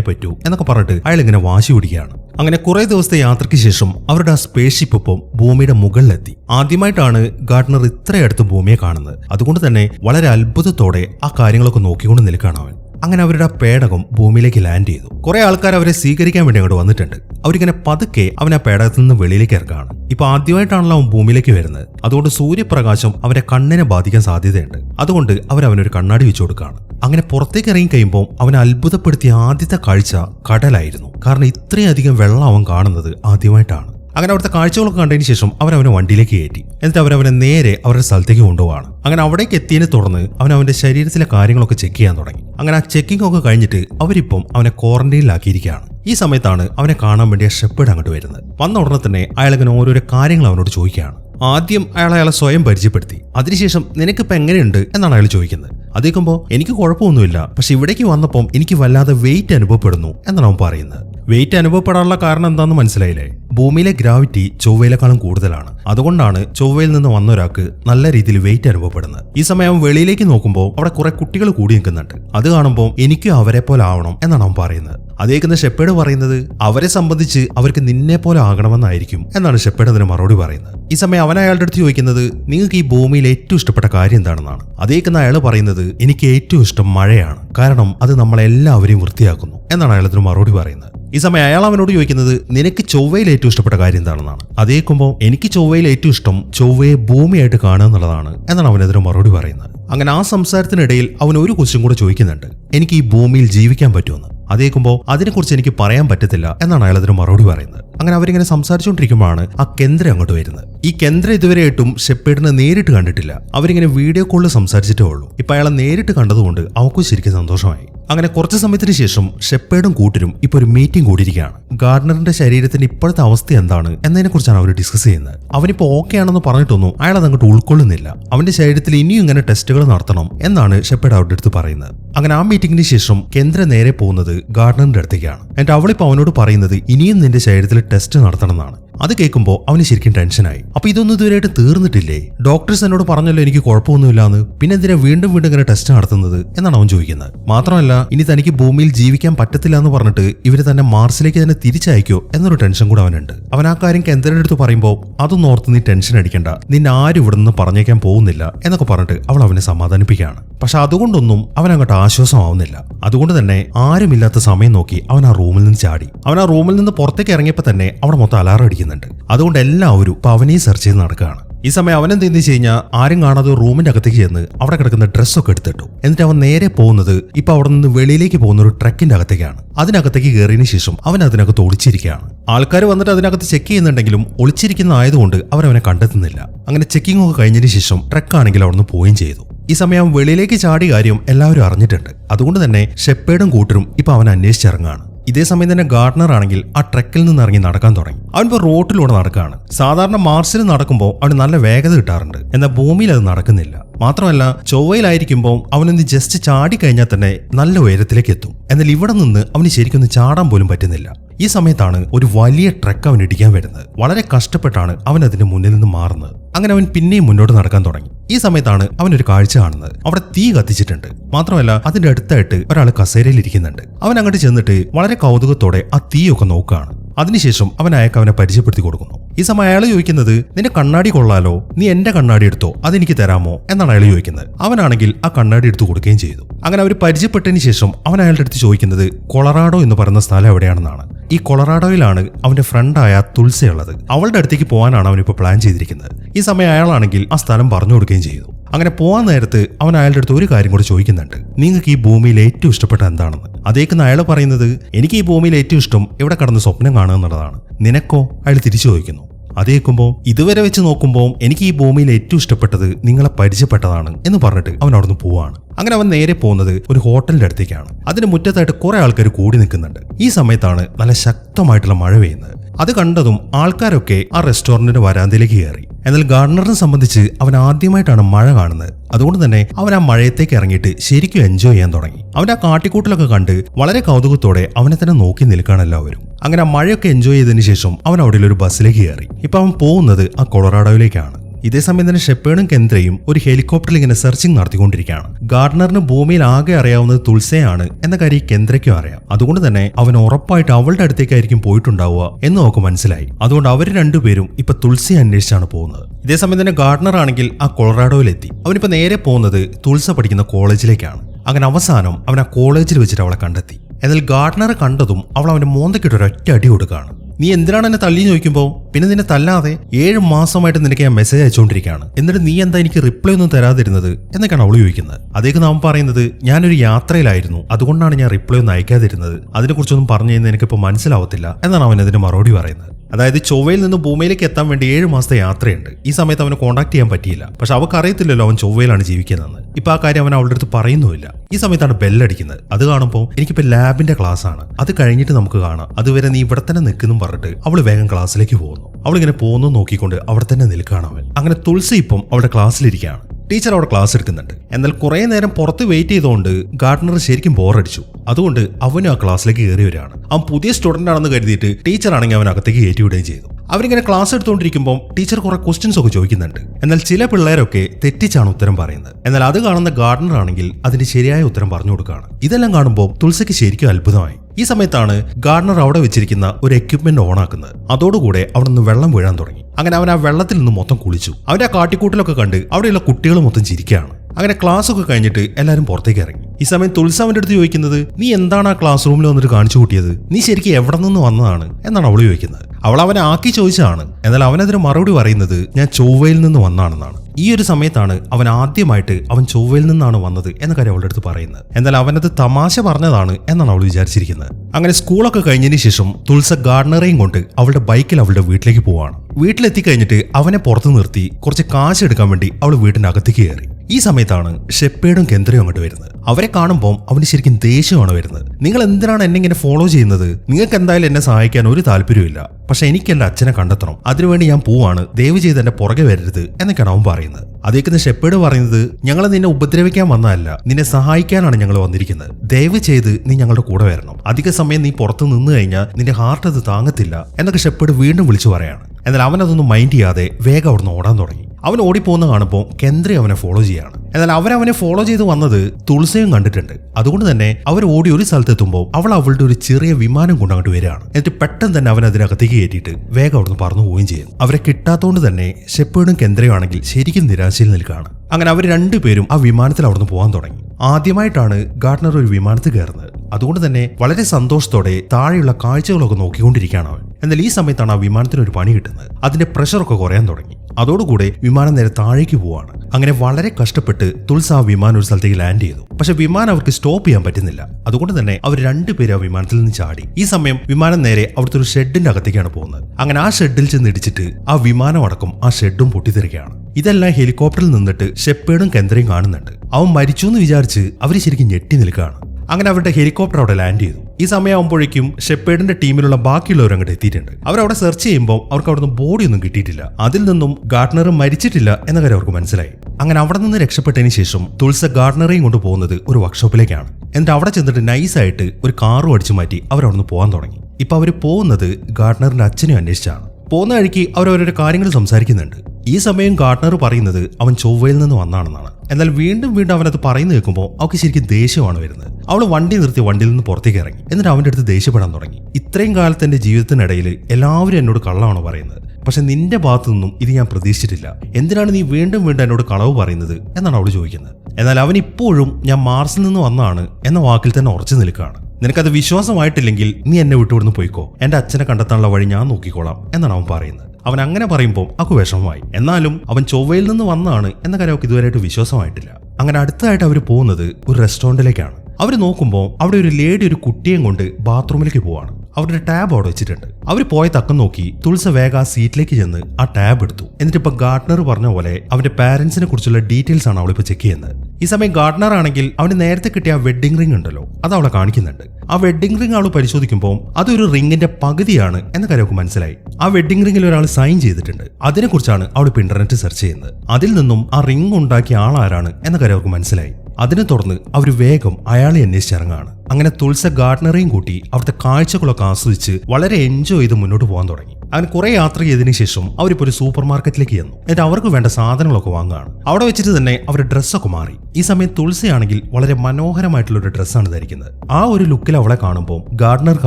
പറ്റൂ എന്നൊക്കെ പറഞ്ഞിട്ട് അയാൾ ഇങ്ങനെ വാശി പിടിക്കുകയാണ്. അങ്ങനെ കുറെ ദിവസത്തെ യാത്രയ്ക്ക് ശേഷം അവരുടെ ആ സ്പേസ് ഷിപ്പ് ഒപ്പം ഭൂമിയുടെ മുകളിലെത്തി. ആദ്യമായിട്ടാണ് ഗാർഡനർ ഇത്രയടുത്ത് ഭൂമിയെ കാണുന്നത്. അതുകൊണ്ട് തന്നെ വളരെ അത്ഭുതത്തോടെ ആ കാര്യങ്ങളൊക്കെ നോക്കിക്കൊണ്ട് നിൽക്കുകയാണ് അവൻ. അങ്ങനെ അവരുടെ പേടകം ഭൂമിയിലേക്ക് ലാൻഡ് ചെയ്തു. കുറെ ആൾക്കാർ അവരെ സ്വീകരിക്കാൻ വേണ്ടി അങ്ങോട്ട് വന്നിട്ടുണ്ട്. അവരിങ്ങനെ പതുക്കെ അവൻ ആ പേടകത്തിൽ നിന്ന് വെളിയിലേക്ക് ഇറക്കുകയാണ് ഇപ്പൊ ആദ്യമായിട്ടാണല്ലോ അവൻ ഭൂമിയിലേക്ക് വരുന്നത്. അതുകൊണ്ട് സൂര്യപ്രകാശം അവരെ കണ്ണിനെ ബാധിക്കാൻ സാധ്യതയുണ്ട്. അതുകൊണ്ട് അവർ അവനൊരു കണ്ണാടി വെച്ചു കൊടുക്കുകയാണ്. അങ്ങനെ പുറത്തേക്ക് ഇറങ്ങി കഴിയുമ്പോൾ അവനെ അത്ഭുതപ്പെടുത്തിയ ആദ്യത്തെ കാഴ്ച കടലായിരുന്നു. കാരണം ഇത്രയധികം വെള്ളം അവൻ കാണുന്നത് ആദ്യമായിട്ടാണ്. അങ്ങനെ അവിടുത്തെ കാഴ്ചകളൊക്കെ കണ്ടതിന് ശേഷം അവരവനെ വണ്ടിയിലേക്ക് കയറ്റി. എന്നിട്ട് അവരവനെ നേരെ അവരുടെ സ്ഥലത്തേക്ക് കൊണ്ടുപോവാണ്. അങ്ങനെ അവിടേക്ക് എത്തിയതിനെ തുടർന്ന് അവൻ അവന്റെ ശരീരത്തിലെ കാര്യങ്ങളൊക്കെ ചെക്ക് ചെയ്യാൻ തുടങ്ങി. അങ്ങനെ ആ ചെക്കിംഗ് ഒക്കെ കഴിഞ്ഞിട്ട് അവരിപ്പം അവനെ ക്വാറന്റൈനിലാക്കിയിരിക്കുകയാണ് ഈ സമയത്താണ് അവനെ കാണാൻ വേണ്ടി ഷെപ്പേഡ് അങ്ങോട്ട് വരുന്നത്. വന്ന ഉടനെ തന്നെ അയാൾ ഓരോരോ കാര്യങ്ങൾ അവനോട് ചോദിക്കുകയാണ്. ആദ്യം അയാൾ അയാളെ സ്വയം പരിചയപ്പെടുത്തി. അതിനുശേഷം നിനക്കിപ്പോൾ എങ്ങനെയുണ്ട് എന്നാണ് അയാൾ ചോദിക്കുന്നത്. അതേക്കുമ്പോൾ എനിക്ക് കുഴപ്പമൊന്നുമില്ല പക്ഷെ ഇവിടേക്ക് വന്നപ്പം എനിക്ക് വല്ലാതെ വെയിറ്റ് അനുഭവപ്പെടുന്നു എന്നാണ് അവൻ പറയുന്നത്. വെയിറ്റ് അനുഭവപ്പെടാനുള്ള കാരണം എന്താണെന്ന് മനസ്സിലായില്ലേ? ഭൂമിയിലെ ഗ്രാവിറ്റി ചൊവ്വയിലേക്കാളും കൂടുതലാണ്. അതുകൊണ്ടാണ് ചൊവ്വയിൽ നിന്ന് വന്ന ഒരാൾക്ക് നല്ല രീതിയിൽ വെയിറ്റ് അനുഭവപ്പെടുന്നത്. ഈ സമയം വെളിയിലേക്ക് നോക്കുമ്പോൾ അവിടെ കുറെ കുട്ടികൾ കൂടി നിൽക്കുന്നുണ്ട്. അത് കാണുമ്പോൾ എനിക്കും അവരെ പോലെ ആവണം എന്നാണ് അവൻ പറയുന്നത്. അതേക്കുന്ന ഷെപ്പേഡ് പറയുന്നത്? അവരെ സംബന്ധിച്ച് അവർക്ക് നിന്നെ പോലെ ആകണമെന്നായിരിക്കും എന്നാണ് ഷെപ്പേഡ് അതിന് മറുപടി പറയുന്നത്. ഈ സമയം അവൻ അയാളുടെ അടുത്ത് ചോദിക്കുന്നത് നിങ്ങൾക്ക് ഈ ഭൂമിയിൽ ഏറ്റവും ഇഷ്ടപ്പെട്ട കാര്യം എന്താണെന്നാണ്? അതേക്കുന്ന അയാൾ പറയുന്നത് എനിക്ക് ഏറ്റവും ഇഷ്ടം മഴയാണ്. കാരണം അത് നമ്മളെല്ലാവരെയും വൃത്തിയാക്കുന്നു. എന്നാണ് അയാൾ അതിന് മറുപടി പറയുന്നത്. ഈ സമയം അയാൾ അവനോട് ചോദിക്കുന്നത് നിനക്ക് ചൊവ്വയിൽ ഏറ്റവും ഇഷ്ടപ്പെട്ട കാര്യം എന്താണെന്നാണ്? അതേക്കുമ്പോൾ എനിക്ക് ചൊവ്വയിൽ ഏറ്റവും ഇഷ്ടം ചൊവ്വയെ ഭൂമിയായിട്ട് കാണുക എന്നുള്ളതാണ് എന്നാണ് അവൻ അതിന് മറുപടി പറയുന്നത്. അങ്ങനെ ആ സംസാരത്തിനിടയിൽ അവൻ ഒരു ക്വസ്റ്റ്യൻ കൂടെ ചോദിക്കുന്നുണ്ട്. എനിക്ക് ഈ ഭൂമിയിൽ ജീവിക്കാൻ പറ്റുമെന്ന്. അതേക്കുമ്പോൾ അതിനെക്കുറിച്ച് എനിക്ക് പറയാൻ പറ്റത്തില്ല എന്നാണ് അയാൾ അതിന് മറുപടി പറയുന്നത്. അങ്ങനെ അവരിങ്ങനെ സംസാരിച്ചുകൊണ്ടിരിക്കുമ്പോഴാണ് ആ കേന്ദ്ര അങ്ങോട്ട് വരുന്നത്. ഈ കേന്ദ്ര ഇതുവരെയായിട്ടും ഷെപ്പേഡിനെ നേരിട്ട് കണ്ടിട്ടില്ല. അവരിങ്ങനെ വീഡിയോ കോളിൽ സംസാരിച്ചിട്ടേ ഉള്ളൂ. ഇപ്പൊ അയാളെ നേരിട്ട് കണ്ടതുകൊണ്ട് അവക്കും ശരിക്കും സന്തോഷമായി. അങ്ങനെ കുറച്ച് സമയത്തിന് ശേഷം ഷെപ്പേഡും കൂട്ടരും ഇപ്പൊ ഒരു മീറ്റിംഗ് കൂടിയിരിക്കുകയാണ്. ഗാർഡനറിന്റെ ശരീരത്തിന്റെ ഇപ്പോഴത്തെ അവസ്ഥ എന്താണ് എന്നതിനെ കുറിച്ചാണ് അവർ ഡിസ്കസ് ചെയ്യുന്നത്. അവനിപ്പോ ഓക്കെ ആണെന്ന് പറഞ്ഞിട്ടൊന്നും അയാൾ അത് അങ്ങോട്ട് ഉൾക്കൊള്ളുന്നില്ല. അവന്റെ ശരീരത്തിൽ ഇനിയും ഇങ്ങനെ ടെസ്റ്റുകൾ നടത്തണം എന്നാണ് ഷെപ്പേഡ് അവരുടെ അടുത്ത് പറയുന്നത്. അങ്ങനെ ആ മീറ്റിംഗിന് ശേഷം കേന്ദ്ര നേരെ പോകുന്നത് ഗാർഡനറിന്റെ അടുത്തേക്കാണ്. എന്നിട്ട് അവളിപ്പോ അവനോട് പറയുന്നത് ഇനിയും നിന്റെ ശരീരത്തിൽ ടെസ്റ്റ് നടത്തണം എന്നാണ്. അത് കേൾക്കുമ്പോൾ അവന് ശരിക്കും ടെൻഷനായി. അപ്പൊ ഇതൊന്നും ഇതുവരെയായിട്ട് തീർന്നിട്ടില്ലേ? ഡോക്ടേഴ്സ് എന്നോട് പറഞ്ഞല്ലോ എനിക്ക് കുഴപ്പമൊന്നുമില്ലാന്ന്. പിന്നെ എന്തിനാ വീണ്ടും വീണ്ടും ഇങ്ങനെ ടെസ്റ്റ് നടത്തുന്നത് എന്നാണ് അവൻ ചോദിക്കുന്നത്. മാത്രമല്ല ഇനി തനിക്ക് ഭൂമിയിൽ ജീവിക്കാൻ പറ്റത്തില്ല എന്ന് പറഞ്ഞിട്ട് ഇവർ തന്നെ മാർസിലേക്ക് തന്നെ തിരിച്ചയക്കോ എന്നൊരു ടെൻഷൻ കൂടെ അവനുണ്ട്. അവൻ ആ കാര്യം കേന്ദ്രന്റെ അടുത്ത് പറയുമ്പോൾ അതൊന്നും ഓർത്ത് നീ ടെൻഷൻ അടിക്കണ്ട. നിന്നെ ആരും ഇവിടെ നിന്ന് പറഞ്ഞേക്കാൻ പോകുന്നില്ല എന്നൊക്കെ പറഞ്ഞിട്ട് അവൾ അവനെ സമാധാനിപ്പിക്കുകയാണ്. പക്ഷെ അതുകൊണ്ടൊന്നും അവൻ അങ്ങോട്ട് ആശ്വാസമാവുന്നില്ല. അതുകൊണ്ട് തന്നെ ആരുമില്ലാത്ത സമയം നോക്കി അവൻ ആ റൂമിൽ നിന്ന് ചാടി. അവൻ ആ റൂമിൽ നിന്ന് പുറത്തേക്ക് ഇറങ്ങിയപ്പോൾ തന്നെ അവിടെ മൊത്തം അലാറം അടിക്കുന്നുണ്ട് അതുകൊണ്ട് എല്ലാവരും ഇപ്പൊ അവനെയും സെർച്ച് ചെയ്ത് നടക്കുകയാണ്. ഈ സമയം അവൻ എന്ത് വെച്ച് കഴിഞ്ഞാൽ ആരും കാണാതെ റൂമിന്റെ അകത്തേക്ക് ചെന്ന് അവിടെ കിടക്കുന്ന ഡ്രസ്സൊക്കെ എടുത്തിട്ടു. എന്നിട്ട് അവൻ നേരെ പോകുന്നത് ഇപ്പൊ അവിടെ നിന്ന് വെളിയിലേക്ക് പോകുന്ന ഒരു ട്രക്കിന്റെ അകത്തേക്കാണ്. അതിനകത്തേക്ക് കയറിയതിനു ശേഷം അവൻ അതിനകത്ത് ഒളിച്ചിരിക്കുകയാണ്. ആൾക്കാർ വന്നിട്ട് അതിനകത്ത് ചെക്ക് ചെയ്യുന്നുണ്ടെങ്കിലും ഒളിച്ചിരിക്കുന്ന ആയതുകൊണ്ട് അവരവനെ കണ്ടെത്തുന്നില്ല. അങ്ങനെ ചെക്കിംഗ് ഒക്കെ കഴിഞ്ഞതിന് ശേഷം ട്രക്കാണെങ്കിൽ അവിടുന്ന് പോവുകയും ചെയ്തു. ഈ സമയം വെളിയിലേക്ക് ചാടി കാര്യം എല്ലാവരും അറിഞ്ഞിട്ടുണ്ട്. അതുകൊണ്ട് തന്നെ ഷെപ്പേഡും കൂട്ടരും ഇപ്പൊ അവൻ അന്വേഷിച്ചിറങ്ങാണ് ഇതേ സമയം തന്നെ ഗാർഡനർ ആണെങ്കിൽ ആ ട്രക്കിൽ നിന്ന് ഇറങ്ങി നടക്കാൻ തുടങ്ങി. അവൻ റോട്ടിലൂടെ നടക്കുകയാണ്. സാധാരണ മാർസിൽ നടക്കുമ്പോൾ അവന് നല്ല വേഗത കിട്ടാറുണ്ട്. എന്നാൽ ഭൂമിയിൽ അത് നടക്കുന്നില്ല. മാത്രമല്ല ചൊവ്വയിലായിരിക്കുമ്പോൾ അവനൊന്ന് ജസ്റ്റ് ചാടി കഴിഞ്ഞാൽ തന്നെ നല്ല ഉയരത്തിലേക്ക് എത്തും. എന്നാൽ ഇവിടെ നിന്ന് അവന് ശരിക്കൊന്ന് ചാടാൻ പോലും പറ്റുന്നില്ല. ഈ സമയത്താണ് ഒരു വലിയ ട്രക്ക് അവൻ ഇടിക്കാൻ വരുന്നത്. വളരെ കഷ്ടപ്പെട്ടാണ് അവൻ അതിന്റെ മുന്നിൽ നിന്ന് മാറുന്നത്. അങ്ങനെ അവൻ പിന്നെയും മുന്നോട്ട് നടക്കാൻ തുടങ്ങി. ഈ സമയത്താണ് അവൻ ഒരു കാഴ്ച കാണുന്നത്. അവിടെ തീ കത്തിച്ചിട്ടുണ്ട്. മാത്രമല്ല അതിന്റെ അടുത്തായിട്ട് ഒരാൾ കസേരയിൽ ഇരിക്കുന്നുണ്ട്. അവൻ അങ്ങോട്ട് ചെന്നിട്ട് വളരെ കൗതുകത്തോടെ ആ തീയൊക്കെ നോക്കുകയാണ്. അതിനുശേഷം അവൻ അയാൾക്ക് അവനെ പരിചയപ്പെടുത്തി കൊടുക്കുന്നു. ഈ സമയം അയാൾ ചോദിക്കുന്നത് നിന്റെ കണ്ണാടി കൊള്ളാലോ? നീ എന്റെ കണ്ണാടി എടുത്തോ? അതെനിക്ക് തരാമോ? എന്നാണ് അയാൾ ചോദിക്കുന്നത്. അവനാണെങ്കിൽ ആ കണ്ണാടി എടുത്തു കൊടുക്കുകയും ചെയ്തു. അങ്ങനെ അവർ പരിചയപ്പെട്ടതിന് ശേഷം അവൻ അയാളുടെ അടുത്ത് ചോദിക്കുന്നത് കൊളറാഡോ എന്ന് പറയുന്ന സ്ഥലം എവിടെയാണെന്നാണ്? ഈ കൊളറാഡോയിലാണ് അവന്റെ ഫ്രണ്ടായ തുൾസയുള്ളത് അവളുടെ അടുത്തേക്ക് പോകാനാണ് അവൻ ഇപ്പോൾ പ്ലാൻ ചെയ്തിരിക്കുന്നത്. ഈ സമയം അയാളാണെങ്കിൽ ആ സ്ഥലം പറഞ്ഞു കൊടുക്കുകയും ചെയ്തു. അങ്ങനെ പോകാൻ നേരത്ത് അവൻ അയാളുടെ അടുത്ത് ഒരു കാര്യം കൂടി ചോദിക്കുന്നുണ്ട്. നിങ്ങൾക്ക് ഈ ഭൂമിയിൽ ഏറ്റവും ഇഷ്ടപ്പെട്ട എന്താണെന്ന്? അതേക്കുന്ന അയാൾ പറയുന്നത് എനിക്ക് ഈ ഭൂമിയിൽ ഏറ്റവും ഇഷ്ടം ഇവിടെ കടന്ന് സ്വപ്നം കാണുക എന്നുള്ളതാണ്. നിനക്കോ? അയാൾ തിരിച്ചു ചോദിക്കുന്നു. അതേക്കുമ്പോൾ ഇതുവരെ വെച്ച് നോക്കുമ്പോൾ എനിക്ക് ഈ ഭൂമിയിൽ ഏറ്റവും ഇഷ്ടപ്പെട്ടത് നിങ്ങളെ പരിചയപ്പെട്ടതാണ് എന്ന് പറഞ്ഞിട്ട് അവൻ അവിടുന്ന് പോവാണ്. അങ്ങനെ അവൻ നേരെ പോകുന്നത് ഒരു ഹോട്ടലിന്റെ അടുത്തേക്കാണ്. അതിന് മുറ്റത്തായിട്ട് കുറെ ആൾക്കാർ കൂടി നിൽക്കുന്നുണ്ട്. ഈ സമയത്താണ് നല്ല ശക്തമായിട്ടുള്ള മഴ പെയ്യുന്നത്. അത് കണ്ടതും ആൾക്കാരൊക്കെ ആ റെസ്റ്റോറന്റിന്റെ വരാന്തയിലേക്ക് കയറി. എന്നാൽ ഗാർഡനറിനെ സംബന്ധിച്ച് അവൻ ആദ്യമായിട്ടാണ് മഴ കാണുന്നത്. അതുകൊണ്ട് തന്നെ അവൻ ആ മഴയത്തേക്ക് ഇറങ്ങിയിട്ട് ശരിക്കും എൻജോയ് ചെയ്യാൻ തുടങ്ങി. അവൻ ആ കാട്ടിക്കൂട്ടിലൊക്കെ കണ്ട് വളരെ കൗതുകത്തോടെ അവനെ തന്നെ നോക്കി നിൽക്കുകയാണ് എല്ലാവരും. അങ്ങനെ മഴയൊക്കെ എൻജോയ് ചെയ്തതിന് ശേഷം അവൻ അവിടെ ഒരു ബസ്സിലേക്ക് കയറി. ഇപ്പൊ അവൻ പോകുന്നത് ആ കൊളറാഡോയിലേക്കാണ്. ഇതേ സമയം തന്നെ ഷെപ്പേണും കെന്ദ്രയും ഒരു ഹെലികോപ്റ്ററിൽ ഇങ്ങനെ സെർച്ചിങ് നടത്തിക്കൊണ്ടിരിക്കുകയാണ്. ഗാർഡനറിന് ഭൂമിയിൽ ആകെ അറിയാവുന്നത് തുൾസയാണ് എന്ന കാര്യം കെന്ദ്രയ്ക്കും അറിയാം. അതുകൊണ്ട് തന്നെ അവൻ ഉറപ്പായിട്ട് അവളുടെ അടുത്തേക്കായിരിക്കും പോയിട്ടുണ്ടാവുക എന്ന് നമുക്ക് മനസ്സിലായി. അതുകൊണ്ട് അവർ രണ്ടുപേരും ഇപ്പൊ തുൾസി അന്വേഷിച്ചാണ് പോകുന്നത്. ഇതേ സമയം തന്നെ ഗാർഡനർ ആണെങ്കിൽ ആ കൊളറാഡോയിലെത്തി. അവനിപ്പോ നേരെ പോകുന്നത് തുൾസ പഠിക്കുന്ന കോളേജിലേക്കാണ്. അങ്ങനെ അവസാനം അവൻ ആ കോളേജിൽ വെച്ചിട്ട് അവളെ കണ്ടെത്തി. എന്നാൽ ഗാർഡനറെ കണ്ടതും അവൾ അവന്റെ മോന്തക്കിട്ട് ഒരൊറ്റ അടി കൊടുക്കുകയാണ്. നീ എന്തിനാണ് എന്നെ തള്ളി ചോദിക്കുമ്പോൾ പിന്നെ നിന്നെ തല്ലാതെ ഏഴ് മാസമായിട്ട് നിനക്ക് ഞാൻ മെസ്സേജ് അയച്ചുകൊണ്ടിരിക്കുകയാണ്. എന്നിട്ട് നീ എന്താ എനിക്ക് റിപ്ലൈ ഒന്നും തരാതിരുന്നത് എന്നൊക്കെയാണ് അവൾ ചോദിക്കുന്നത്. അതേക്ക് നാം പറയുന്നത് ഞാനൊരു യാത്രയിലായിരുന്നു. അതുകൊണ്ടാണ് ഞാൻ റിപ്ലൈ ഒന്നും അയക്കാതിരുന്നത്. അതിനെക്കുറിച്ചൊന്നും പറഞ്ഞു കഴിഞ്ഞാൽ എനിക്കിപ്പോൾ മനസ്സിലാവത്തില്ല എന്നാണ് അവൻ അതിന് മറുപടി പറയുന്നത്. അതായത് ചൊവ്വയിൽ നിന്ന് ഭൂമിയിലേക്ക് എത്താൻ വേണ്ടി ഏഴ് മാസത്തെ യാത്രയുണ്ട്. ഈ സമയത്ത് അവനെ കോൺടാക്ട് ചെയ്യാൻ പറ്റിയില്ല. പക്ഷെ അവൾക്ക് അറിയത്തില്ലല്ലോ അവൻ ചൊവ്വയിലാണ് ജീവിക്കുന്നതെന്ന്. ഇപ്പൊ ആ കാര്യം അവൻ അവളുടെ അടുത്ത് പറയുന്നുമില്ല. ഈ സമയത്താണ് ബെല്ലടിക്കുന്നത് അത് കാണുമ്പോൾ എനിക്കിപ്പോ ലാബിന്റെ ക്ലാസ് ആണ്. അത് കഴിഞ്ഞിട്ട് നമുക്ക് കാണാം. അതുവരെ നീ ഇവിടെ തന്നെ നിൽക്കുന്നു പറഞ്ഞിട്ട് അവൾ വേഗം ക്ലാസ്സിലേക്ക് പോകുന്നു. അവളിങ്ങനെ പോകുന്നു നോക്കിക്കൊണ്ട് അവിടെ തന്നെ നിൽക്കുകയാണ് അവൻ. അങ്ങനെ തുളസി ഇപ്പം അവളുടെ ക്ലാസ്സിലിരിക്കുകയാണ് ടീച്ചർ അവിടെ ക്ലാസ് എടുക്കുന്നുണ്ട്. എന്നാൽ കുറെ നേരം പുറത്ത് വെയിറ്റ് ചെയ്തുകൊണ്ട് ഗാർഡനർ ശരിക്കും ബോറടിച്ചു. അതുകൊണ്ട് അവനും ആ ക്ലാസ്സിലേക്ക് കയറി വരികയാണ്. അവൻ പുതിയ സ്റ്റുഡന്റ് ആണെന്ന് കരുതിയിട്ട് ടീച്ചർ ആണെങ്കിൽ അവൻ അകത്തേക്ക് കയറ്റി വിടുകയും ചെയ്തു. അവരിങ്ങനെ ക്ലാസ് എടുത്തുകൊണ്ടിരിക്കുമ്പോൾ ടീച്ചർ കുറെ ക്വസ്റ്റ്യൻസ് ഒക്കെ ചോദിക്കുന്നുണ്ട്. എന്നാൽ ചില പിള്ളേരൊക്കെ തെറ്റിച്ചാണ് ഉത്തരം പറയുന്നത്. എന്നാൽ അത് കാണുന്ന ഗാർഡനർ ആണെങ്കിൽ അതിന് ശരിയായ ഉത്തരം പറഞ്ഞു കൊടുക്കുകയാണ്. ഇതെല്ലാം കാണുമ്പോൾ തുളസിക്ക് ശരിക്കും അത്ഭുതമായി. ഈ സമയത്താണ് ഗാർഡനർ അവിടെ വെച്ചിരിക്കുന്ന ഒരു എക്യുപ്മെന്റ് ഓണാക്കുന്നത് അതോടുകൂടെ അവിടെ നിന്ന് വെള്ളം വീഴാൻ തുടങ്ങി. അങ്ങനെ അവൻ ആ വെള്ളത്തിൽ നിന്ന് മൊത്തം കുളിച്ചു. അവന്റെ ആ കാട്ടിക്കൂട്ടിലൊക്കെ കണ്ട് അവിടെയുള്ള കുട്ടികൾ മൊത്തം ചിരിക്കുകയാണ്. അങ്ങനെ ക്ലാസ് ഒക്കെ കഴിഞ്ഞിട്ട് എല്ലാവരും പുറത്തേക്ക് ഇറങ്ങി. ഈ സമയം തുൽസാമിന്റെ അടുത്ത് ചോദിക്കുന്നത് നീ എന്താണ് ആ ക്ലാസ് റൂമിൽ വന്നിട്ട് കാണിച്ചു കൂട്ടിയത്? നീ ശരിക്കും എവിടെ നിന്ന് വന്നതാണ്? എന്നാണ് അവൾ ചോദിക്കുന്നത്. അവൾ അവനെ ആക്കി ചോദിച്ചതാണ്. എന്നാൽ അവനതിന് മറുപടി പറയുന്നത് ഞാൻ ചൊവ്വയിൽ നിന്ന് വന്നാണെന്നാണ്. ഈ ഒരു സമയത്താണ് അവൻ ആദ്യമായിട്ട് അവൻ ചൊവ്വയിൽ നിന്നാണ് വന്നത് എന്ന കാര്യം അവളുടെ അടുത്ത് പറയുന്നത്. എന്നാൽ അവനത് തമാശ പറഞ്ഞതാണ് എന്നാണ് അവൾ വിചാരിച്ചിരിക്കുന്നത്. അങ്ങനെ സ്കൂളൊക്കെ കഴിഞ്ഞതിന് ശേഷം തുൽസ ഗാർഡനറേയും കൊണ്ട് അവളുടെ ബൈക്കിൽ അവളുടെ വീട്ടിലേക്ക് പോവാണ്. വീട്ടിലെത്തി കഴിഞ്ഞിട്ട് അവനെ പുറത്ത് നിർത്തി കുറച്ച് കാശ് എടുക്കാൻ വേണ്ടി അവൾ വീട്ടിനകത്തേക്ക് കയറി. ഈ സമയത്താണ് ഷെപ്പേഡും കെന്ദ്രയും അങ്ങോട്ട് വരുന്നത്. അവരെ കാണുമ്പോൾ അവന് ശരിക്കും ദേഷ്യമാണ് വരുന്നത്. നിങ്ങൾ എന്തിനാണ് എന്നെ ഇങ്ങനെ ഫോളോ ചെയ്യുന്നത്? നിങ്ങൾക്ക് എന്തായാലും എന്നെ സഹായിക്കാൻ ഒരു താല്പര്യമില്ല പക്ഷെ എനിക്ക് എന്റെ അച്ഛനെ കണ്ടെത്തണം. അതിനുവേണ്ടി ഞാൻ പോവാണ്. ദയവ് ചെയ്ത് എന്റെ പുറകെ വരരുത് എന്നൊക്കെയാണ് അവൻ പറയുന്നത്. അതേക്കുന്ന ഷെപ്പേഡ് പറയുന്നത് ഞങ്ങൾ നിന്നെ ഉപദ്രവിക്കാൻ വന്നതല്ല. നിന്നെ സഹായിക്കാനാണ് ഞങ്ങൾ വന്നിരിക്കുന്നത്. ദയവ് ചെയ്ത് നീ ഞങ്ങളുടെ കൂടെ വരണം. അധിക സമയം നീ പുറത്ത് നിന്ന് കഴിഞ്ഞാൽ നിന്റെ ഹാർട്ട് അത് താങ്ങത്തില്ല എന്നൊക്കെ ഷെപ്പേഡ് വീണ്ടും വിളിച്ചു പറയാണ്. എന്നാൽ അവൻ അതൊന്നും മൈൻഡ് ചെയ്യാതെ വേഗം അവിടുന്ന് ഓടാൻ തുടങ്ങി. അവൻ ഓടിപ്പോകുന്ന കാണുമ്പോൾ കേന്ദ്രി അവനെ ഫോളോ ചെയ്യാണ്. എന്നാൽ അവരവനെ ഫോളോ ചെയ്ത് വന്നത് തുളസയും കണ്ടിട്ടുണ്ട്. അതുകൊണ്ട് തന്നെ അവർ ഓടി ഒരു സ്ഥലത്തെത്തുമ്പോൾ അവൾ അവളുടെ ഒരു ചെറിയ വിമാനം കൊണ്ട് അങ്ങോട്ട് വരികയാണ്. എന്നിട്ട് പെട്ടെന്ന് തന്നെ അവൻ അതിനകത്തേക്ക് കയറ്റിയിട്ട് വേഗം അവിടുന്ന് പറന്നു പോവുകയും ചെയ്യും. അവരെ കിട്ടാത്തതുകൊണ്ട് തന്നെ ഷെപ്പേഡും കെന്ദ്രയും ആണെങ്കിൽ ശരിക്കും നിരാശയിൽ നിൽക്കുകയാണ്. അങ്ങനെ അവർ രണ്ടുപേരും ആ വിമാനത്തിൽ അവിടുന്ന് പോകാൻ തുടങ്ങി. ആദ്യമായിട്ടാണ് ഗാർഡനർ ഒരു വിമാനത്തിൽ കയറുന്നത്. അതുകൊണ്ട് തന്നെ വളരെ സന്തോഷത്തോടെ താഴെയുള്ള കാഴ്ചകളൊക്കെ നോക്കിക്കൊണ്ടിരിക്കുകയാണ് അവൻ. എന്നാൽ ഈ സമയത്താണ് ആ വിമാനത്തിന് ഒരു പണി കിട്ടുന്നത്. അതിന്റെ പ്രഷറൊക്കെ കുറയാൻ തുടങ്ങി. അതോടുകൂടെ വിമാനം നേരെ താഴേക്ക് പോവാണ്. അങ്ങനെ വളരെ കഷ്ടപ്പെട്ട് തുൾസ ആ വിമാനം ഒരു സ്ഥലത്തേക്ക് ലാൻഡ് ചെയ്തു. പക്ഷെ വിമാനം അവർക്ക് സ്റ്റോപ്പ് ചെയ്യാൻ പറ്റുന്നില്ല. അതുകൊണ്ട് തന്നെ അവർ രണ്ടുപേരും ആ വിമാനത്തിൽ നിന്ന് ചാടി. ഈ സമയം വിമാനം നേരെ അവിടുത്തെ ഒരു ഷെഡിന്റെ അകത്തേക്കാണ് പോകുന്നത്. അങ്ങനെ ആ ഷെഡിൽ ചെന്ന് ഇടിച്ചിട്ട് ആ വിമാനം അടക്കം ആ ഷെഡും പൊട്ടിത്തെറിക്കുകയാണ്. ഇതെല്ലാം ഹെലികോപ്റ്ററിൽ നിന്നിട്ട് ഷെപ്പേഡും കെന്തരയും കാണുന്നുണ്ട്. അവൻ മരിച്ചു എന്ന് വിചാരിച്ച് അവർ ശരിക്കും ഞെട്ടി നിൽക്കുകയാണ്. അങ്ങനെ അവരുടെ ഹെലികോപ്റ്റർ അവിടെ ലാൻഡ് ചെയ്തു. ഈ സമയമാകുമ്പോഴേക്കും ഷെപ്പേഡിന്റെ ടീമിലുള്ള ബാക്കിയുള്ളവർ അങ്ങോട്ട് എത്തിയിട്ടുണ്ട്. അവരവിടെ സെർച്ച് ചെയ്യുമ്പോൾ അവർക്ക് അവിടെ ബോഡി ബോഡിയൊന്നും കിട്ടിയിട്ടില്ല. അതിൽ നിന്നും ഗാർഡനർ മരിച്ചിട്ടില്ല എന്ന കാര്യം അവർക്ക് മനസ്സിലായി. അങ്ങനെ അവിടെ നിന്ന് രക്ഷപ്പെട്ടതിന് ശേഷം തുൾസ ഗാർഡനറെയും കൊണ്ട് പോകുന്നത് ഒരു വർക്ക്ഷോപ്പിലേക്കാണ് എന്നിട്ട് അവിടെ ചെന്നിട്ട് നൈസായിട്ട് ഒരു കാറും അടിച്ചു മാറ്റി അവർ നിന്ന് പോകാൻ തുടങ്ങി. ഇപ്പൊ അവർ പോകുന്നത് ഗാർഡനറിന്റെ അച്ഛനെ അന്വേഷിച്ചാണ്. പോകുന്ന വഴിക്ക് അവർ ഓരോരോ കാര്യങ്ങൾ സംസാരിക്കുന്നുണ്ട്. ഈ സമയം ഗാർഡനർ പറയുന്നത് അവൻ ചൊവ്വയിൽ നിന്ന് വന്നാണെന്നാണ്. എന്നാൽ വീണ്ടും വീണ്ടും അവനത് പറയുന്നു കേൾക്കുമ്പോൾ അവൾക്ക് ശരിക്കും ദേഷ്യമാണ് വരുന്നത്. അവൾ വണ്ടി നിർത്തി വണ്ടിയിൽ നിന്ന് പുറത്തേക്ക് ഇറങ്ങി. എന്നിട്ട് അവന്റെ അടുത്ത് ദേഷ്യപ്പെടാൻ തുടങ്ങി. ഇത്രയും കാലത്തെ എന്റെ ജീവിതത്തിനിടയിൽ എല്ലാവരും എന്നോട് കള്ളമാണ് പറയുന്നത്. പക്ഷെ നിന്റെ ഭാഗത്തു നിന്നും ഇത് ഞാൻ പ്രതീക്ഷിച്ചിട്ടില്ല. എന്തിനാണ് നീ വീണ്ടും വീണ്ടും എന്നോട് കളവ് പറയുന്നത്? എന്നാണ് അവൾ ചോദിക്കുന്നത്. എന്നാൽ അവൻ ഇപ്പോഴും ഞാൻ മാർസിൽ നിന്ന് വന്നാണ് എന്ന വാക്കിൽ തന്നെ ഉറച്ചു നിൽക്കുകയാണ്. നിനക്കത് വിശ്വാസമായിട്ടില്ലെങ്കിൽ നീ എന്നെ വിട്ടുവിടുന്ന് പോയിക്കോ. എന്റെ അച്ഛനെ കണ്ടെത്താനുള്ള വഴി ഞാൻ നോക്കിക്കോളാം എന്നാണ് അവൻ പറയുന്നത്. അവൻ അങ്ങനെ പറയുമ്പോൾ അവക്ക് വിഷമമായി. എന്നാലും അവൻ ചൊവ്വയിൽ നിന്ന് വന്നാണ് എന്ന കാര്യം അവർക്ക് ഇതുവരെയായിട്ട് വിശ്വാസമായിട്ടില്ല. അങ്ങനെ അടുത്തതായിട്ട് അവർ പോകുന്നത് ഒരു റെസ്റ്റോറന്റിലേക്കാണ് അവർ നോക്കുമ്പോൾ അവിടെ ഒരു ലേഡി ഒരു കുട്ടിയെയും കൊണ്ട് ബാത്റൂമിലേക്ക് പോവാണ്. അവരുടെ ടാബ് അവിടെ വെച്ചിട്ടുണ്ട്. അവർ പോയ തക്കം നോക്കി തുളസ വേഗ ആ സീറ്റിലേക്ക് ചെന്ന് ആ ടാബ് എടുത്തു. എന്നിട്ട് ഇപ്പൊ ഗാർഡനർ പറഞ്ഞ പോലെ അവന്റെ പാരന്റ്സിനെ കുറിച്ചുള്ള ഡീറ്റെയിൽസ് ആണ് അവളിപ്പോ ചെക്ക് ചെയ്യുന്നത്. ഈ സമയം ഗാർഡനർ ആണെങ്കിൽ അവന് നേരത്തെ കിട്ടിയ വെഡിങ് റിംഗ് ഉണ്ടല്ലോ അത് അവളെ കാണിക്കുന്നുണ്ട്. ആ വെഡിങ് റിംഗ് അവൾ പരിശോധിക്കുമ്പോൾ അതൊരു റിംഗിന്റെ പകുതിയാണ് എന്ന കാര്യം അവൾക്ക് മനസ്സിലായി. ആ വെഡിങ് റിംഗിൽ ഒരാൾ സൈൻ ചെയ്തിട്ടുണ്ട്. അതിനെക്കുറിച്ചാണ് അവൾ ഇപ്പൊ ഇന്റർനെറ്റ് സെർച്ച് ചെയ്യുന്നത്. അതിൽ നിന്നും ആ റിംഗ് ഉണ്ടാക്കിയ ആളാരാണ് എന്ന കാര്യം അവർക്ക് മനസ്സിലായി. അതിനെ തുടർന്ന് അവർ വേഗം അയാളെ അന്വേഷിച്ചിറങ്ങാണ് അങ്ങനെ തുൾസ ഗാർഡനറേയും കൂട്ടി അവിടുത്തെ കാഴ്ചകളൊക്കെ ആസ്വദിച്ച് വളരെ എൻജോയ് ചെയ്ത് മുന്നോട്ട് പോകാൻ തുടങ്ങി. അങ്ങനെ കുറെ യാത്ര ചെയ്തതിനു ശേഷം അവരിപ്പോ ഒരു സൂപ്പർ മാർക്കറ്റിലേക്ക് ചെന്നു. എന്നിട്ട് അവർക്ക് വേണ്ട സാധനങ്ങളൊക്കെ വാങ്ങുകയാണ്. അവിടെ വെച്ചിട്ട് തന്നെ അവരുടെ ഡ്രസ്സൊക്കെ മാറി. ഈ സമയം തുളസിയാണെങ്കിൽ വളരെ മനോഹരമായിട്ടുള്ള ഒരു ഡ്രസ്സാണ് ധരിക്കുന്നത്. ആ ഒരു ലുക്കിൽ അവളെ കാണുമ്പോൾ ഗാർഡനർക്ക്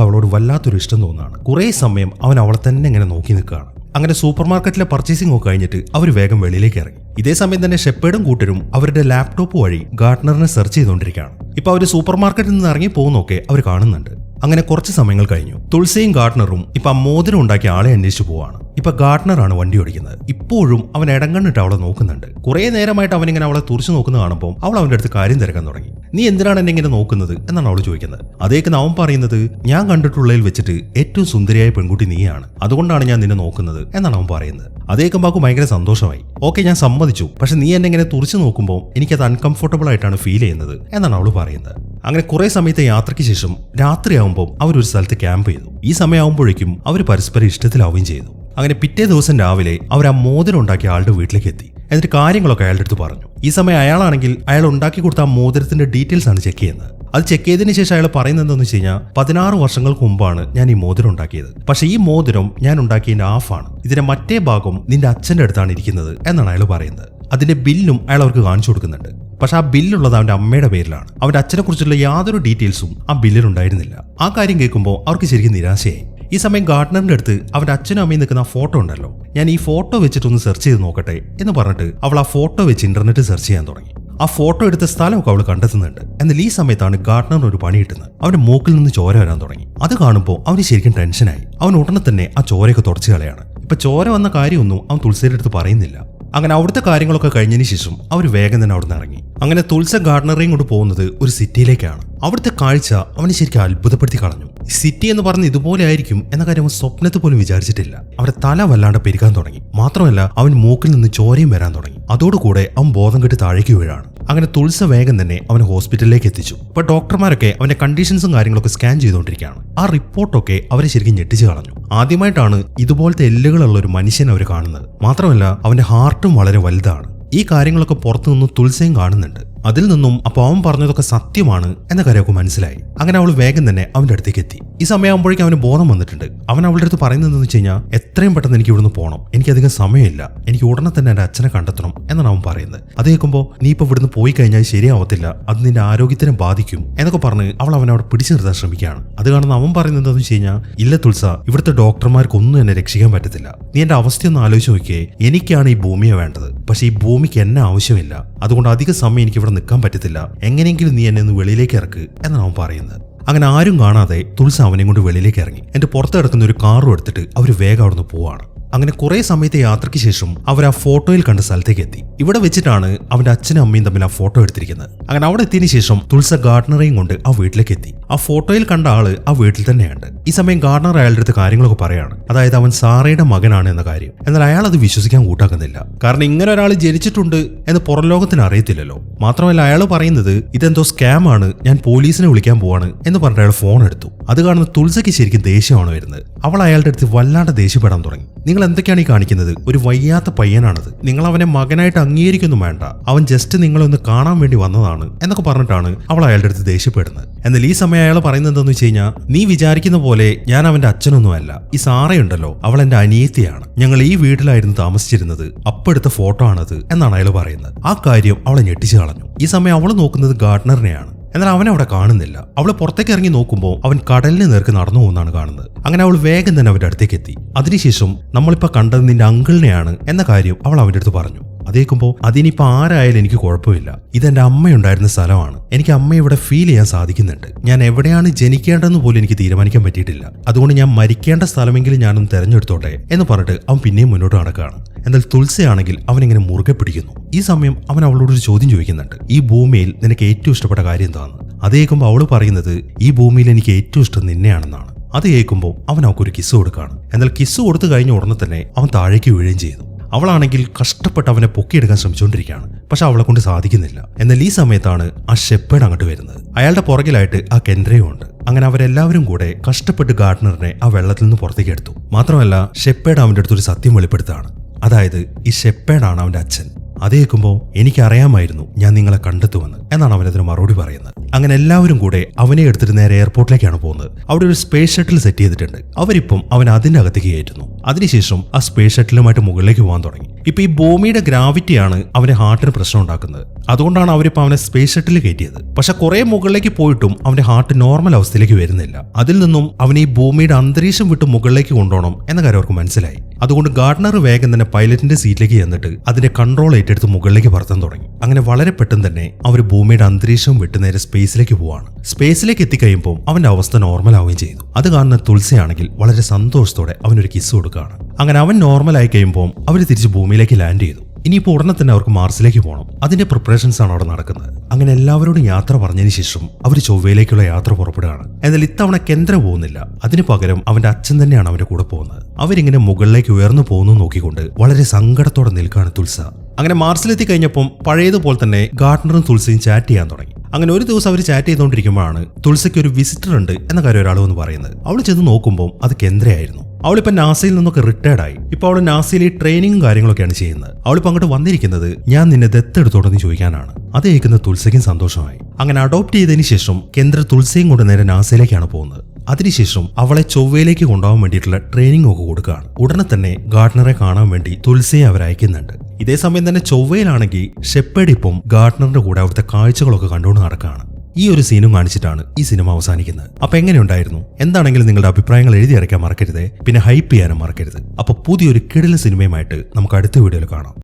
അവളോട് വല്ലാത്തൊരു ഇഷ്ടം തോന്നുകയാണ്. കുറെ സമയം അവൻ അവളെ തന്നെ ഇങ്ങനെ നോക്കി നിൽക്കുകയാണ്. അങ്ങനെ സൂപ്പർ മാർക്കറ്റിലെ പർച്ചേസിംഗ് ഒക്കെ കഴിഞ്ഞിട്ട് അവർ വേഗം വെളിയിലേക്ക് ഇറങ്ങി. ഇതേ സമയം തന്നെ ഷെപ്പേഡും കൂട്ടരും അവരുടെ ലാപ്ടോപ്പ് വഴി ഗാർഡനറിനെ സെർച്ച് ചെയ്തുകൊണ്ടിരിക്കുകയാണ്. ഇപ്പൊ അവർ സൂപ്പർ മാർക്കറ്റിൽ നിന്ന് ഇറങ്ങി പോകുന്നൊക്കെ അവർ കാണുന്നുണ്ട്. അങ്ങനെ കുറച്ച് സമയങ്ങൾ കഴിഞ്ഞു. തുളസിയും ഗാർഡനറും ഇപ്പൊ ആ മോതിരം ഉണ്ടാക്കിയ ആളെ അന്വേഷിച്ചു പോവാണ്. ഇപ്പൊ ഗാർഡനറാണ് വണ്ടി ഓടിക്കുന്നത്. ഇപ്പോഴും അവൻ ഇടങ്കണ്ണിട്ട് അവളെ നോക്കുന്നുണ്ട്. കുറെ നേരമായിട്ട് അവനിങ്ങനെ അവളെ തുറച്ചു നോക്കുന്ന കാണുമ്പോൾ അവൾ അവന്റെ അടുത്ത് കാര്യം തിരക്കാൻ തുടങ്ങി. നീ എന്തിനാണ് എന്നെ ഇങ്ങനെ നോക്കുന്നത്? എന്നാണ് അവൾ ചോദിക്കുന്നത്. അതേക്ക് അവൻ പറയുന്നത് ഞാൻ കണ്ടിട്ടുള്ളതിൽ വെച്ചിട്ട് ഏറ്റവും സുന്ദരിയായ പെൺകുട്ടി നീയാണ്. അതുകൊണ്ടാണ് ഞാൻ നിന്നെ നോക്കുന്നത് എന്നാണ് അവൻ പറയുന്നത്. അതേക്കും അതേക്കുമ്പാക്ക് ഭയങ്കര സന്തോഷമായി. ഓക്കെ ഞാൻ സമ്മതിച്ചു. പക്ഷെ നീ എന്നെ ഇങ്ങനെ തുറച്ചു നോക്കുമ്പോൾ എനിക്കത് അൺകംഫർട്ടബിൾ ആയിട്ടാണ് ഫീൽ ചെയ്യുന്നത് എന്നാണ് അവൾ പറയുന്നത്. അങ്ങനെ കുറെ സമയത്തെ യാത്രയ്ക്ക് ശേഷം രാത്രിയാവുമ്പോൾ അവരൊരു സ്ഥലത്ത് ക്യാമ്പ് ചെയ്തു. ഈ സമയമാകുമ്പോഴേക്കും അവർ പരസ്പരം ഇഷ്ടത്തിലാവുകയും ചെയ്തു. അങ്ങനെ പിറ്റേ ദിവസം രാവിലെ അവർ ആ മോതിരം ഉണ്ടാക്കിയ ആളുടെ വീട്ടിലേക്ക് എത്തി. എന്നിട്ട് കാര്യങ്ങളൊക്കെ അയാളുടെ അടുത്ത് പറഞ്ഞു. ഈ സമയം അയാളാണെങ്കിൽ അയാൾ ഉണ്ടാക്കി കൊടുത്ത ആ മോതിരത്തിന്റെ ഡീറ്റെയിൽസ് ആണ് ചെക്ക് ചെയ്യുന്നത്. അത് ചെക്ക് ചെയ്തതിന് ശേഷം അയാൾ പറയുന്നത് എന്താണെന്ന് വെച്ച് കഴിഞ്ഞാൽ പതിനാറ് വർഷങ്ങൾക്ക് മുമ്പാണ് ഞാൻ ഈ മോതിരം ഉണ്ടാക്കിയത്. പക്ഷേ ഈ മോതിരം ഞാൻ ഉണ്ടാക്കിയതിന്റെ ഹാഫാണ് ഇതിന്റെ മറ്റേ ഭാഗം നിന്റെ അച്ഛന്റെ അടുത്താണ് ഇരിക്കുന്നത് എന്നാണ് അയാൾ പറയുന്നത്. അതിന്റെ ബില്ലും അയാൾ അവർക്ക് കാണിച്ചു കൊടുക്കുന്നുണ്ട്. പക്ഷെ ആ ബില്ലുള്ളത് അവന്റെ അമ്മയുടെ പേരിലാണ്. അവന്റെ അച്ഛനെ കുറിച്ചുള്ള യാതൊരു ഡീറ്റെയിൽസും ആ ബില്ലിൽ ഉണ്ടായിരുന്നില്ല. ആ കാര്യം കേൾക്കുമ്പോൾ അവർക്ക് ശരിക്കും നിരാശയായി. ഈ സമയം ഗാർഡനറിന്റെ അടുത്ത് അവന്റെ അച്ഛനും അമ്മയും നിൽക്കുന്ന ആ ഫോട്ടോ ഉണ്ടല്ലോ. ഞാൻ ഈ ഫോട്ടോ വെച്ചിട്ടൊന്ന് സെർച്ച് ചെയ്ത് നോക്കട്ടെ എന്ന് പറഞ്ഞിട്ട് അവൾ ആ ഫോട്ടോ വെച്ച് ഇന്റർനെറ്റ് സെർച്ച് ചെയ്യാൻ തുടങ്ങി. ആ ഫോട്ടോ എടുത്ത സ്ഥലമൊക്കെ അവൾ കണ്ടെത്തുന്നുണ്ട്. എന്നാൽ ഈ സമയത്താണ് ഗാർഡനറിന് ഒരു പണി കിട്ടുന്നത്. അവന്റെ മൂക്കിൽ നിന്ന് ചോര വരാൻ തുടങ്ങി. അത് കാണുമ്പോൾ അവന് ശരിക്കും ടെൻഷനായി. അവൻ ഉടനെ തന്നെ ആ ചോരയൊക്കെ തുടച്ചു കളയാണ്. ഇപ്പൊ ചോര വന്ന കാര്യമൊന്നും അവൻ തുളസിയുടെ അടുത്ത് പറയുന്നില്ല. അങ്ങനെ അവിടുത്തെ കാര്യങ്ങളൊക്കെ കഴിഞ്ഞതിന് ശേഷം അവർ വേഗം തന്നെ അവിടെ നിന്ന് ഇറങ്ങി. അങ്ങനെ തുൾസ ഗാർഡനറേയും കൊണ്ട് പോകുന്നത് ഒരു സിറ്റിയിലേക്കാണ്. അവിടുത്തെ കാഴ്ച അവനെ ശരിക്കും അത്ഭുതപ്പെടുത്തി കളഞ്ഞു. സിറ്റി എന്ന് പറഞ്ഞ് ഇതുപോലെ ആയിരിക്കും എന്ന കാര്യം അവൻ സ്വപ്നത്തിൽ പോലും വിചാരിച്ചിട്ടില്ല. അവരുടെ തല വല്ലാണ്ട് പെരുക്കാൻ തുടങ്ങി. മാത്രമല്ല അവൻ മൂക്കിൽ നിന്ന് ചോരയും വരാൻ തുടങ്ങി. അതോടുകൂടെ അവൻ ബോധം കെട്ടി താഴേക്ക് വീഴാണ്. അങ്ങനെ തുൾസ വേഗം തന്നെ അവനെ ഹോസ്പിറ്റലിലേക്ക് എത്തിച്ചു. അപ്പോൾ ഡോക്ടർമാരൊക്കെ അവന്റെ കണ്ടീഷൻസും കാര്യങ്ങളൊക്കെ സ്കാൻ ചെയ്തുകൊണ്ടിരിക്കുകയാണ്. ആ റിപ്പോർട്ടൊക്കെ അവരെ ശരിക്കും ഞെട്ടിച്ചു കളഞ്ഞു. ആദ്യമായിട്ടാണ് ഇതുപോലത്തെ എല്ലുകളുള്ള ഒരു മനുഷ്യൻ അവർ കാണുന്നത്. മാത്രമല്ല അവന്റെ ഹാർട്ടും വളരെ വലുതാണ്. ഈ കാര്യങ്ങളൊക്കെ പുറത്തുനിന്ന് തുൾസയും കാണുന്നുണ്ട്. അതിൽ നിന്നും അപ്പോൾ അവൻ പറഞ്ഞതൊക്കെ സത്യമാണ് എന്ന കാര്യം കാര്യമൊക്കെ മനസ്സിലായി. അങ്ങനെ അവൾ വേഗം തന്നെ അവന്റെ അടുത്തേക്ക് എത്തി. ഈ സമയമാകുമ്പോഴേക്കും അവന് ബോധം വന്നിട്ടുണ്ട്. അവൻ അവളുടെ അടുത്ത് പറയുന്നതെന്ന് വെച്ച് കഴിഞ്ഞാൽ എത്രയും പെട്ടെന്ന് എനിക്ക് ഇവിടുന്ന് പോകണം എനിക്കധികം സമയമില്ല. എനിക്ക് ഉടനെ തന്നെ എന്റെ അച്ഛനെ കണ്ടെത്തണം എന്നാണ് അവൻ പറയുന്നത്. അത് കേൾക്കുമ്പോൾ നീ ഇപ്പോൾ ഇവിടുന്ന് പോയി കഴിഞ്ഞാൽ ശരിയാവത്തില്ല. അത് നിന്റെ ആരോഗ്യത്തിനെ ബാധിക്കും എന്നൊക്കെ പറഞ്ഞ് അവൾ അവനെ അവിടെ പിടിച്ചു നിർത്താൻ ശ്രമിക്കുകയാണ്. അത് കാണുന്ന അവൻ പറയുന്നത് എന്താണെന്ന് വെച്ച് കഴിഞ്ഞാൽ ഇല്ല തുൽസ ഇവിടുത്തെ ഡോക്ടർമാർക്കൊന്നും എന്നെ രക്ഷിക്കാൻ പറ്റത്തില്ല. നീ എന്റെ അവസ്ഥയൊന്ന് ആലോചിച്ച് നോക്കിയേ. എനിക്കാണ് ഈ ഭൂമിയെ വേണ്ടത്. പക്ഷേ ഈ ഭൂമിക്ക് എന്നെ ആവശ്യമില്ല. അതുകൊണ്ട് അധിക സമയം എനിക്ക് ഇവിടെ നിൽക്കാൻ പറ്റത്തില്ല. എങ്ങനെയെങ്കിലും നീ എന്നെ ഒന്ന് വെളിയിലേക്ക് ഇറക്ക് എന്നാണ് അവൻ പറയുന്നത്. അങ്ങനെ ആരും കാണാതെ തുൾസ അവനെയും കൊണ്ട് വെളിയിലേക്ക് ഇറങ്ങി. എന്റെ പുറത്ത് കിടക്കുന്ന ഒരു കാറും എടുത്തിട്ട് അവർ വേഗം അവിടുന്ന് പോവാണ്. അങ്ങനെ കുറെ സമയത്തെ യാത്രയ്ക്ക് ശേഷം അവർ ആ ഫോട്ടോയിൽ കണ്ട സ്ഥലത്തേക്ക് എത്തി. ഇവിടെ വെച്ചിട്ടാണ് അവന്റെ അച്ഛനും അമ്മയും തമ്മിൽ ആ ഫോട്ടോ എടുത്തിരിക്കുന്നത്. അങ്ങനെ അവിടെ എത്തിയതിനു ശേഷം തുൾസ ഗാർഡനറേയും കൊണ്ട് ആ വീട്ടിലേക്ക് എത്തി. ആ ഫോട്ടോയിൽ കണ്ട ആൾ ആ വീട്ടിൽ തന്നെയുണ്ട്. ഈ സമയം ഗാർഡനർ അയാളുടെ അടുത്ത് കാര്യങ്ങളൊക്കെ പറയാണ്. അതായത് അവൻ സാറയുടെ മകനാണ് എന്ന കാര്യം. എന്നാൽ അയാൾ അത് വിശ്വസിക്കാൻ കൂട്ടാക്കുന്നില്ല. കാരണം ഇങ്ങനെ ഒരാൾ ജനിച്ചിട്ടുണ്ട് എന്ന് പുറം ലോകത്തിന് അറിയത്തില്ലല്ലോ. മാത്രമല്ല അയാൾ പറയുന്നത് ഇതെന്തോ സ്കാം ആണ് ഞാൻ പോലീസിനെ വിളിക്കാൻ പോവാണ് എന്ന് പറഞ്ഞിട്ട് അയാൾ ഫോൺ എടുത്തു. അത് കാണുന്ന തുൾസയ്ക്ക് ശരിക്കും ദേഷ്യമാണ് വരുന്നത്. അവൾ അയാളുടെ അടുത്ത് വല്ലാണ്ട് ദേഷ്യപ്പെടാൻ തുടങ്ങി. നിങ്ങൾ എന്തൊക്കെയാണ് ഈ കാണിക്കുന്നത്? ഒരു വയ്യാത്ത പയ്യനാണത്. നിങ്ങൾ അവനെ മകനായിട്ട് അംഗീകരിക്കുന്നു വേണ്ട. അവൻ ജസ്റ്റ് നിങ്ങളെ ഒന്ന് കാണാൻ വേണ്ടി വന്നതാണ് എന്നൊക്കെ പറഞ്ഞിട്ടാണ് അവൾ അയാളുടെ അടുത്ത് ദേഷ്യപ്പെടുന്നത്. എന്നാൽ ഈ സമയം അയാൾ പറയുന്നത് എന്താണെന്ന് വെച്ച് കഴിഞ്ഞാൽ നീ വിചാരിക്കുന്ന പോലെ ഞാൻ അവന്റെ അച്ഛനൊന്നുമല്ല ഈ സാറയുണ്ടല്ലോ. അവൾ എന്റെ അനിയത്തിയാണ്. ഞങ്ങൾ ഈ വീട്ടിലായിരുന്നു താമസിച്ചിരുന്നത്. അപ്പെടുത്ത ഫോട്ടോ ആണത് എന്നാണ് അയാൾ പറയുന്നത്. ആ കാര്യം അവളെ ഞെട്ടിച്ചു കളഞ്ഞു. ഈ സമയം അവൾ നോക്കുന്നത് ഗാർഡനറിനെയാണ്. എന്നാൽ അവൻ അവിടെ കാണുന്നില്ല. അവൾ പുറത്തേക്ക് ഇറങ്ങി നോക്കുമ്പോൾ അവൻ കടലിന് നേർക്ക് നടന്നു പോകുന്നതാണ് കാണുന്നത്. അങ്ങനെ അവൾ വേഗം തന്നെ അവന്റെ അടുത്തേക്ക് എത്തി. അതിനുശേഷം നമ്മളിപ്പോൾ കണ്ടത് നിന്റെ അങ്കിളിനെയാണ് എന്ന കാര്യം അവൾ അവന്റെ അടുത്ത് പറഞ്ഞു. അതേക്കുമ്പോൾ അതിനിപ്പോ ആരായാലും എനിക്ക് കുഴപ്പമില്ല. ഇതെന്റെ അമ്മയുണ്ടായിരുന്ന സ്ഥലമാണ്. എനിക്ക് അമ്മ ഇവിടെ ഫീൽ ചെയ്യാൻ സാധിക്കുന്നുണ്ട്. ഞാൻ എവിടെയാണ് ജനിക്കേണ്ടതെന്ന് പോലും എനിക്ക് തീരുമാനിക്കാൻ പറ്റിയിട്ടില്ല. അതുകൊണ്ട് ഞാൻ മരിക്കേണ്ട സ്ഥലമെങ്കിലും ഞാനൊന്ന് തെരഞ്ഞെടുത്തോട്ടെ എന്ന് പറഞ്ഞിട്ട് അവൻ പിന്നെയും മുന്നോട്ട് നടക്കുകയാണ്. എന്നാൽ തുൾസിയാണെങ്കിൽ അവൻ ഇങ്ങനെ മുറുകെ പിടിക്കുന്നു. ഈ സമയം അവൻ അവളോട് ഒരു ചോദ്യം ചോദിക്കുന്നുണ്ട്. ഈ ഭൂമിയിൽ നിനക്ക് ഏറ്റവും ഇഷ്ടപ്പെട്ട കാര്യം എന്താണ് അത് കേൾക്കുമ്പോൾ അവൾ പറയുന്നത് ഈ ഭൂമിയിൽ എനിക്ക് ഏറ്റവും ഇഷ്ടം നിന്നെയാണെന്നാണ്. അത് കേൾക്കുമ്പോൾ അവൻ അവൾക്കൊരു കിസ് കൊടുക്കുകയാണ്. എന്നാൽ കിസ് കൊടുത്തു കഴിഞ്ഞ ഉടനെ തന്നെ അവൻ താഴേക്ക് വീഴുകയും ചെയ്തു അവളാണെങ്കിൽ കഷ്ടപ്പെട്ട് അവനെ പൊക്കിയെടുക്കാൻ ശ്രമിച്ചുകൊണ്ടിരിക്കുകയാണ്. പക്ഷെ അവളെ കൊണ്ട് സാധിക്കുന്നില്ല. എന്നാൽ ഈ സമയത്താണ് ആ ഷെപ്പേഡ് അങ്ങോട്ട് വരുന്നത്. അയാളുടെ പുറകിലായിട്ട് ആ കെൻഡ്രയും ഉണ്ട്. അങ്ങനെ അവരെല്ലാവരും കൂടെ കഷ്ടപ്പെട്ട് ഗാർഡനറിനെ ആ വെള്ളത്തിൽ നിന്ന് പുറത്തേക്ക് എടുത്തു. മാത്രമല്ല ഷെപ്പേഡ് അവന്റെ അടുത്തൊരു സത്യം വെളിപ്പെടുത്താണ് അതായത് ഈ ഷെപ്പേഡാണ് അവന്റെ അച്ഛൻ. അത് കേൾക്കുമ്പോൾ എനിക്കറിയാമായിരുന്നു ഞാൻ നിങ്ങളെ കണ്ടെത്തുമെന്ന് എന്നാണ് അവനതിന് മറുപടി പറയുന്നത്. അങ്ങനെ എല്ലാവരും കൂടെ അവനെ എടുത്തിട്ട് നേരെ എയർപോർട്ടിലേക്കാണ് പോകുന്നത്. അവിടെ ഒരു സ്പേസ് ഷട്ടിൽ സെറ്റ് ചെയ്തിട്ടുണ്ട്. അവരിപ്പം അവൻ അതിന്റെ അകത്തേക്ക് കയറ്റുന്നു. അതിനുശേഷം ആ സ്പേസ് ഷട്ടിലുമായിട്ട് മുകളിലേക്ക് പോകാൻ തുടങ്ങി. ഇപ്പൊ ഈ ഭൂമിയുടെ ഗ്രാവിറ്റിയാണ് അവന് ഹാർട്ടിന് പ്രശ്നം ഉണ്ടാക്കുന്നത്. അതുകൊണ്ടാണ് അവരിപ്പോ അവനെ സ്പേസ് ഷട്ടിൽ കയറ്റിയത്. പക്ഷെ കുറെ മുകളിലേക്ക് പോയിട്ടും അവന്റെ ഹാർട്ട് നോർമൽ അവസ്ഥയിലേക്ക് വരുന്നില്ല. അതിൽ നിന്നും അവനെ ഈ ഭൂമിയുടെ അന്തരീക്ഷം വിട്ട് മുകളിലേക്ക് കൊണ്ടുപോകണം എന്ന കാര്യം അവർക്ക് മനസ്സിലായി. അതുകൊണ്ട് ഗാർഡനർ വേഗം തന്നെ പൈലറ്റിന്റെ സീറ്റിലേക്ക് ചെന്നിട്ട് അതിന്റെ കൺട്രോൾ ഏറ്റെടുത്ത് മുകളിലേക്ക് പറത്താൻ തുടങ്ങി. അങ്ങനെ വളരെ പെട്ടെന്ന് തന്നെ അവർ ഭൂമിയുടെ അന്തരീക്ഷം വിട്ട് നേരെ സ്പേസിലേക്ക് പോവാണ്. സ്പേസിലേക്ക് എത്തിക്കഴിയുമ്പോൾ അവന്റെ അവസ്ഥ നോർമൽ ആവുകയും ചെയ്തു. അത് കാണുന്ന തുളസിയാണെങ്കിൽ വളരെ സന്തോഷത്തോടെ അവനൊരു കിസ് കൊടുക്കുകയാണ് അങ്ങനെ അവൻ നോർമൽ ആയി കഴിയുമ്പോൾ അവർ തിരിച്ച് ഭൂമിയിലേക്ക് ലാൻഡ് ചെയ്തു. ഇനിയിപ്പോൾ ഉടനെ തന്നെ അവർക്ക് മാർസിലേക്ക് പോകണം അതിന്റെ പ്രിപ്പറേഷൻസ് ആണ് അവിടെ നടക്കുന്നത്. അങ്ങനെ എല്ലാവരോടും യാത്ര പറഞ്ഞതിന് ശേഷം അവർ ചൊവ്വയിലേക്കുള്ള യാത്ര പുറപ്പെടുകയാണ്. എന്നാൽ ഇത്തവണ കേന്ദ്ര പോകുന്നില്ല. അതിനു പകരം അവന്റെ അച്ഛൻ തന്നെയാണ് അവന്റെ കൂടെ പോകുന്നത്. അവരിങ്ങനെ മുകളിലേക്ക് ഉയർന്നു പോകുന്നു നോക്കിക്കൊണ്ട് വളരെ സങ്കടത്തോടെ നിൽക്കുകയാണ് തുൽസ. അങ്ങനെ മാർസിലെത്തി കഴിഞ്ഞപ്പം പഴയതുപോലെ തന്നെ ഗാർഡനറും തുൾസയും ചാറ്റ് ചെയ്യാൻ തുടങ്ങി. അങ്ങനെ ഒരു ദിവസം അവർ ചാറ്റ് ചെയ്തുകൊണ്ടിരിക്കുമ്പോഴാണ് തുൾസയ്ക്ക് ഒരു വിസിറ്റർ ഉണ്ട് എന്ന കാര്യം ഒരാൾ വന്ന് പറയുന്നത്. അവൾ ചെന്ന് നോക്കുമ്പോൾ അത് കേന്ദ്രയായിരുന്നു. അവളിപ്പോ നാസയിൽ നിന്നൊക്കെ റിട്ടയർഡ് ആയി. ഇപ്പൊ അവൾ നാസയിൽ ട്രെയിനിങ്ങും കാര്യങ്ങളൊക്കെയാണ് ചെയ്യുന്നത്. അവളിപ്പോ അങ്ങോട്ട് വന്നിരിക്കുന്നത് ഞാൻ നിന്നെ ദത്തെടുത്തോടെന്ന് ചോദിക്കാനാണ്. അത് കേൾക്കുന്ന തുൾസയ്ക്കും സന്തോഷമായി. അങ്ങനെ അഡോപ്റ്റ് ചെയ്തതിന് ശേഷം കേന്ദ്ര തുൾസയും കൊണ്ട് നേരെ നാസയിലേക്കാണ് പോകുന്നത്. അതിനുശേഷം അവളെ ചൊവ്വയിലേക്ക് കൊണ്ടുപോകാൻ വേണ്ടിയിട്ടുള്ള ട്രെയിനിങ് ഒക്കെ കൊടുക്കുകയാണ്. ഉടനെ തന്നെ ഗാർഡനറെ കാണാൻ വേണ്ടി തുൾസിയെ അവർ അയക്കുന്നുണ്ട്. ഇതേ സമയം തന്നെ ചൊവ്വയിലാണെങ്കിൽ ഷെപ്പേഡ് ഇപ്പം ഗാർഡനറിന്റെ കൂടെ അവിടുത്തെ കാഴ്ചകളൊക്കെ കണ്ടുകൊണ്ട് നടക്കുകയാണ്. ഈ ഒരു സീനും കാണിച്ചിട്ടാണ് ഈ സിനിമ അവസാനിക്കുന്നത്. അപ്പൊ എങ്ങനെയുണ്ടായിരുന്നു എന്താണെങ്കിലും നിങ്ങളുടെ അഭിപ്രായങ്ങൾ എഴുതി അറിയിക്കാൻ മറക്കരുത്. പിന്നെ ഹൈപ്പ് ചെയ്യാനും മറക്കരുത്. അപ്പൊ പുതിയൊരു കിടില സിനിമയുമായിട്ട് നമുക്ക് അടുത്ത വീഡിയോയിൽ കാണാം.